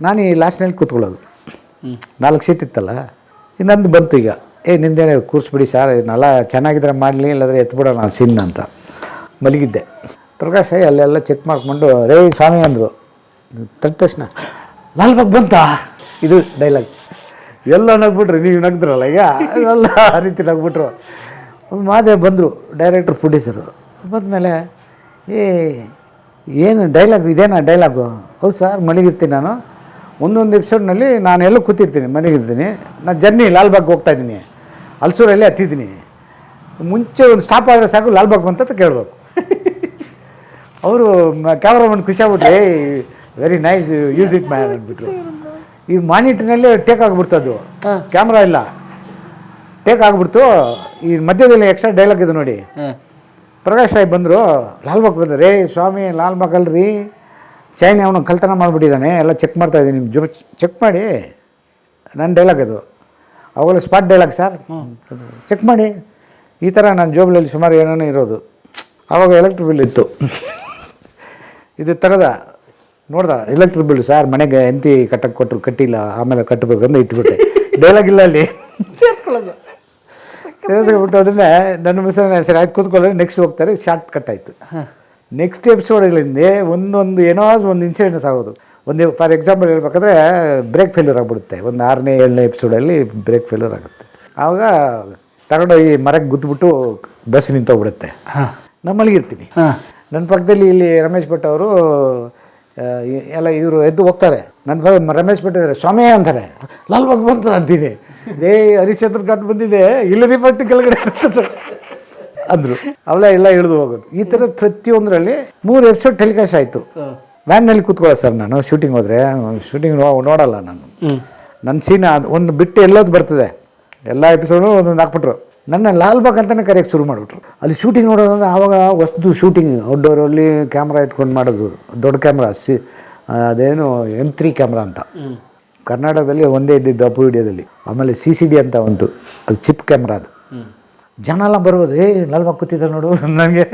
ನಾನು ಈ ಲಾಸ್ಟ್ನಲ್ಲಿ ಕೂತ್ಕೊಳ್ಳೋದು. ನಾಲ್ಕು ಸೀಟ್ ಇತ್ತಲ್ಲ ಇನ್ನೊಂದು ಬಂತು ಈಗ. ಏ, ನಿಂದೇನೆ ಕೂರಿಸ್ಬಿಡಿ ಸರ್ ಇದನ್ನೆಲ್ಲ ಚೆನ್ನಾಗಿದ್ರೆ ಮಾಡಲಿ, ಇಲ್ಲಾದರೆ ಎತ್ಬಿಡೋಣ ಸೀನ್ ಅಂತ. ಮಲಗಿದ್ದೆ. ಪ್ರಕಾಶ್ ಅಯ್ಯ ಅಲ್ಲೆಲ್ಲ ಚೆಕ್ ಮಾಡ್ಕೊಂಡು, ರೇ, ಸ್ವಾಮಿ, ಅಂದರು. ತದ ತಕ್ಷಣ ಲಾಲ್ಬಾಗ್ ಬಂತಾ? ಇದು ಡೈಲಾಗ್ ಎಲ್ಲ ನಗ್ಬಿಟ್ರು, ನೀವು ನಗ್ದ್ರಲ್ಲ ಈಗ? ಎಲ್ಲ ಆ ರೀತಿ ನಗ್ಬಿಟ್ರು. ಮಾದೇ ಬಂದರು ಡೈರೆಕ್ಟ್ರ್ ಪ್ರೊಡ್ಯೂಸರು ಬಂದಮೇಲೆ, ಏ, ಏನು ಡೈಲಾಗ್ ಇದೇನಾ ಡೈಲಾಗು ಹೌದು ಸರ್, ಮಲಗಿರ್ತೀನಿ ನಾನು. ಒಂದೊಂದು ಎಪಿಸೋಡ್ನಲ್ಲಿ ನಾನು ಎಲ್ಲೂ ಕೂತಿರ್ತೀನಿ ಮನೆಗಿರ್ತೀನಿ ನಾನು ಜರ್ನಿ ಲಾಲ್ಬಾಗ್ ಹೋಗ್ತಾ ಇದ್ದೀನಿ. ಹಲ್ಸೂರಲ್ಲಿ ಹತ್ತಿದ್ದೀನಿ. ಮುಂಚೆ ಒಂದು ಸ್ಟಾಪ್ ಆದರೆ ಸಾಕು ಲಾಲ್ಬಾಗ್ ಬಂತ ಕೇಳಬೇಕು. ಅವರು cameraman ಖುಷಿಯಾಗ್ಬಿಟ್ರೆ very nice use it man ಅಂದ್ಬಿಟ್ರು. ಈ ಮಾನಿಟ್ರಿನಲ್ಲೇ ಟೇಕ್ ಅದು ಕ್ಯಾಮ್ರಾ ಇಲ್ಲ. ಟೇಕ್ ಆಗಿಬಿಡ್ತು. ಈ ಮಧ್ಯದಲ್ಲಿ ಎಕ್ಸ್ಟ್ರಾ ಡೈಲಾಗ್ ಇದೆ ನೋಡಿ. ಪ್ರಕಾಶ್ ಸಾಹೇಬ್ ಬಂದರು ಲಾಲ್ಬಾಗ್ ಬಂದ ರೇ ಸ್ವಾಮಿ ಲಾಲ್ಬಾಗ್ ಅಲ್ರಿ ಚೈನ್ ಅವನು ಕಲ್ತನ ಮಾಡಿಬಿಟ್ಟಿದ್ದಾನೆ ಎಲ್ಲ ಚೆಕ್ ಮಾಡ್ತಾ ಇದ್ದೀನಿ ನಿಮ್ಮ ಜೊ ಚೆಕ್ ಮಾಡಿ. ನನ್ನ ಡೈಲಾಗ್ ಅದು. ಅವಾಗಲೇ ಸ್ಪಾಟ್ ಡೈಲಾಗ್ ಸರ್ ಚೆಕ್ ಮಾಡಿ. ಈ ಥರ ನನ್ನ ಜೋಬ್ಲಲ್ಲಿ ಸುಮಾರು ಏನೇನೋ ಇರೋದು. ಆವಾಗ ಎಲೆಕ್ಟ್ರಿಕ್ ಬಿಲ್ ಇತ್ತು. ಇದು ತೆಗೆದ ನೋಡ್ದ ಎಲೆಕ್ಟ್ರಿಕ್ ಬಿಲ್ ಸರ್ ಮನೆಗೆ ಎಂತಿ ಕಟ್ಟಕ್ಕೆ ಕೊಟ್ಟರು ಕಟ್ಟಿಲ್ಲ ಆಮೇಲೆ ಕಟ್ಟಬೇಕಂದ್ರೆ ಇಟ್ಬಿಟ್ಟೆ. *laughs* ಡೈಲಾಗ್ ಇಲ್ಲ ಅಲ್ಲಿ. ಸೇರಿಸ್ಕೊಳ್ಳೋದು. ಸೇರಿಸ್ಬಿಟ್ಟು ಅದನ್ನೇ ನನ್ನ ಮಿಸ್ ಸರಿ ಆಯ್ತು ಕೂತ್ಕೊಳ್ಳಿ ನೆಕ್ಸ್ಟ್ ಹೋಗ್ತಾರೆ ಶಾರ್ಟ್ ಕಟ್ ಆಯಿತು. ನೆಕ್ಸ್ಟ್ ಎಪಿಸೋಡ್ಗಳಿಂದ ಒಂದೊಂದು ಏನೋ ಒಂದು ಇನ್ಸಿಡೆನ್ಸ್ ಆಗೋದು ಒಂದು ಫಾರ್ ಎಕ್ಸಾಂಪಲ್ ಹೇಳ್ಬೇಕಾದ್ರೆ ಬ್ರೇಕ್ ಫೇಲ್ಯೂರ್ ಆಗಿಬಿಡುತ್ತೆ. ಒಂದು ಆರನೇ ಏಳನೇ ಎಪಿಸೋಡಲ್ಲಿ ಬ್ರೇಕ್ ಫೇಲ್ಯೂರ್ ಆಗುತ್ತೆ. ಆವಾಗ ತಗೊಂಡೋಗಿ ಮರಕ್ಕೆ ಗುದ್ದುಬಿಟ್ಟು ಬಸ್ ನಿಂತೋಗ್ಬಿಡುತ್ತೆ. ನಮ್ಮಲ್ಲಿಗಿರ್ತೀನಿ ಮಲಗಿರ್ತೀನಿ ನನ್ನ ಪಕ್ಕದಲ್ಲಿ ಇಲ್ಲಿ ರಮೇಶ್ ಭಟ್ ಅವರು ಎಲ್ಲ ಇವರು ಎದ್ದು ಹೋಗ್ತಾರೆ. ನನ್ನ ಪಕ್ಕ ರಮೇಶ್ ಭಟ್ ಇದ್ದಾರೆ ಸ್ವಾಮಿ ಅಂತಾರೆ. ಲಾಲ್ಬಾಗ್ ಬಂತು ಅಂತೀನಿ ಏ ಹರಿಶ್ಚಂದ್ರ ಘಾಟ್ ಬಂದಿದೆ ಇಲ್ಲದಿ ಪಟ್ಟು ಕೆಳಗಡೆ ಇರ್ತದೆ. ಅಂದರು. ಅವಳೇ ಎಲ್ಲ ಇಳಿದು ಹೋಗೋದು. ಈ ಥರ ಪ್ರತಿಯೊಂದರಲ್ಲಿ ಮೂರು ಎಪಿಸೋಡ್ ಟೆಲಿಕಾಸ್ಟ್ ಆಯಿತು. ವ್ಯಾನ್ನಲ್ಲಿ ಕೂತ್ಕೊಳ್ಳೋ ಸರ್ ನಾನು ಶೂಟಿಂಗ್ ಹೋದರೆ ಶೂಟಿಂಗ್ ನೋಡಲ್ಲ ನಾನು. ನನ್ನ ಸೀನ್ ಒಂದು ಬಿಟ್ಟು ಎಲ್ಲೋದು ಬರ್ತದೆ. ಎಲ್ಲ ಎಪಿಸೋಡು ಒಂದೊಂದು ಹಾಕ್ಬಿಟ್ರು. ನನ್ನ ಲಾಲ್ಬಾಗ್ ಅಂತಲೇ ಕರೆಯೋಕ್ಕೆ ಶುರು ಮಾಡಿಬಿಟ್ರು. ಅಲ್ಲಿ ಶೂಟಿಂಗ್ ನೋಡೋದಂದ್ರೆ ಆವಾಗ ವಸ್ತು ಶೂಟಿಂಗ್ ಔಟ್ಡೋರಲ್ಲಿ ಕ್ಯಾಮ್ರಾ ಇಟ್ಕೊಂಡು ಮಾಡೋದು ದೊಡ್ಡ ಕ್ಯಾಮ್ರಾ ಸಿ ಅದೇನು ಎಂ ತ್ರೀ ಕ್ಯಾಮ್ರಾ ಅಂತ. ಕರ್ನಾಟಕದಲ್ಲಿ ಒಂದೇ ಇದ್ದಿದ್ದು ಅಪ್ಪು ವಿಡಿಯೋದಲ್ಲಿ ಆಮೇಲೆ ಸಿ ಸಿ ಡಿ ಅಂತ ಒಂದು ಅದು ಚಿಪ್ ಕ್ಯಾಮ್ರಾ ಅದು. ಜನ ಎಲ್ಲ ಬರ್ಬೋದು ಏ ಲಾಲ್ಬಾಗ್ ಕೂತಿದ್ದ ನೋಡು. *laughs* ನನಗೆ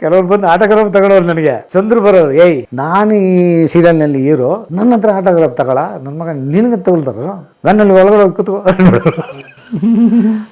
ಕೆಲವ್ರು ಬಂದು ಆಟೋಗ್ರಾಫ್ ತಗೊಳ್ಳೋರು ನನಗೆ. ಚಂದ್ರು ಬರೋರು ಏಯ್ ನಾನು ಈ ಸೀರಿಯಲ್ನಲ್ಲಿ ಹೀರೋ ನನ್ನ ಹತ್ರ ಆಟೋಗ್ರಾಫ್ ತಗೊಳ ನನ್ನ ಮಗ ನಿನಗೆ ತಗೊಳ್ತಾರೋ? ನನ್ನಲ್ಲಿ ಒಳಗಡೆ ಕೂತ್ಕೊ *laughs*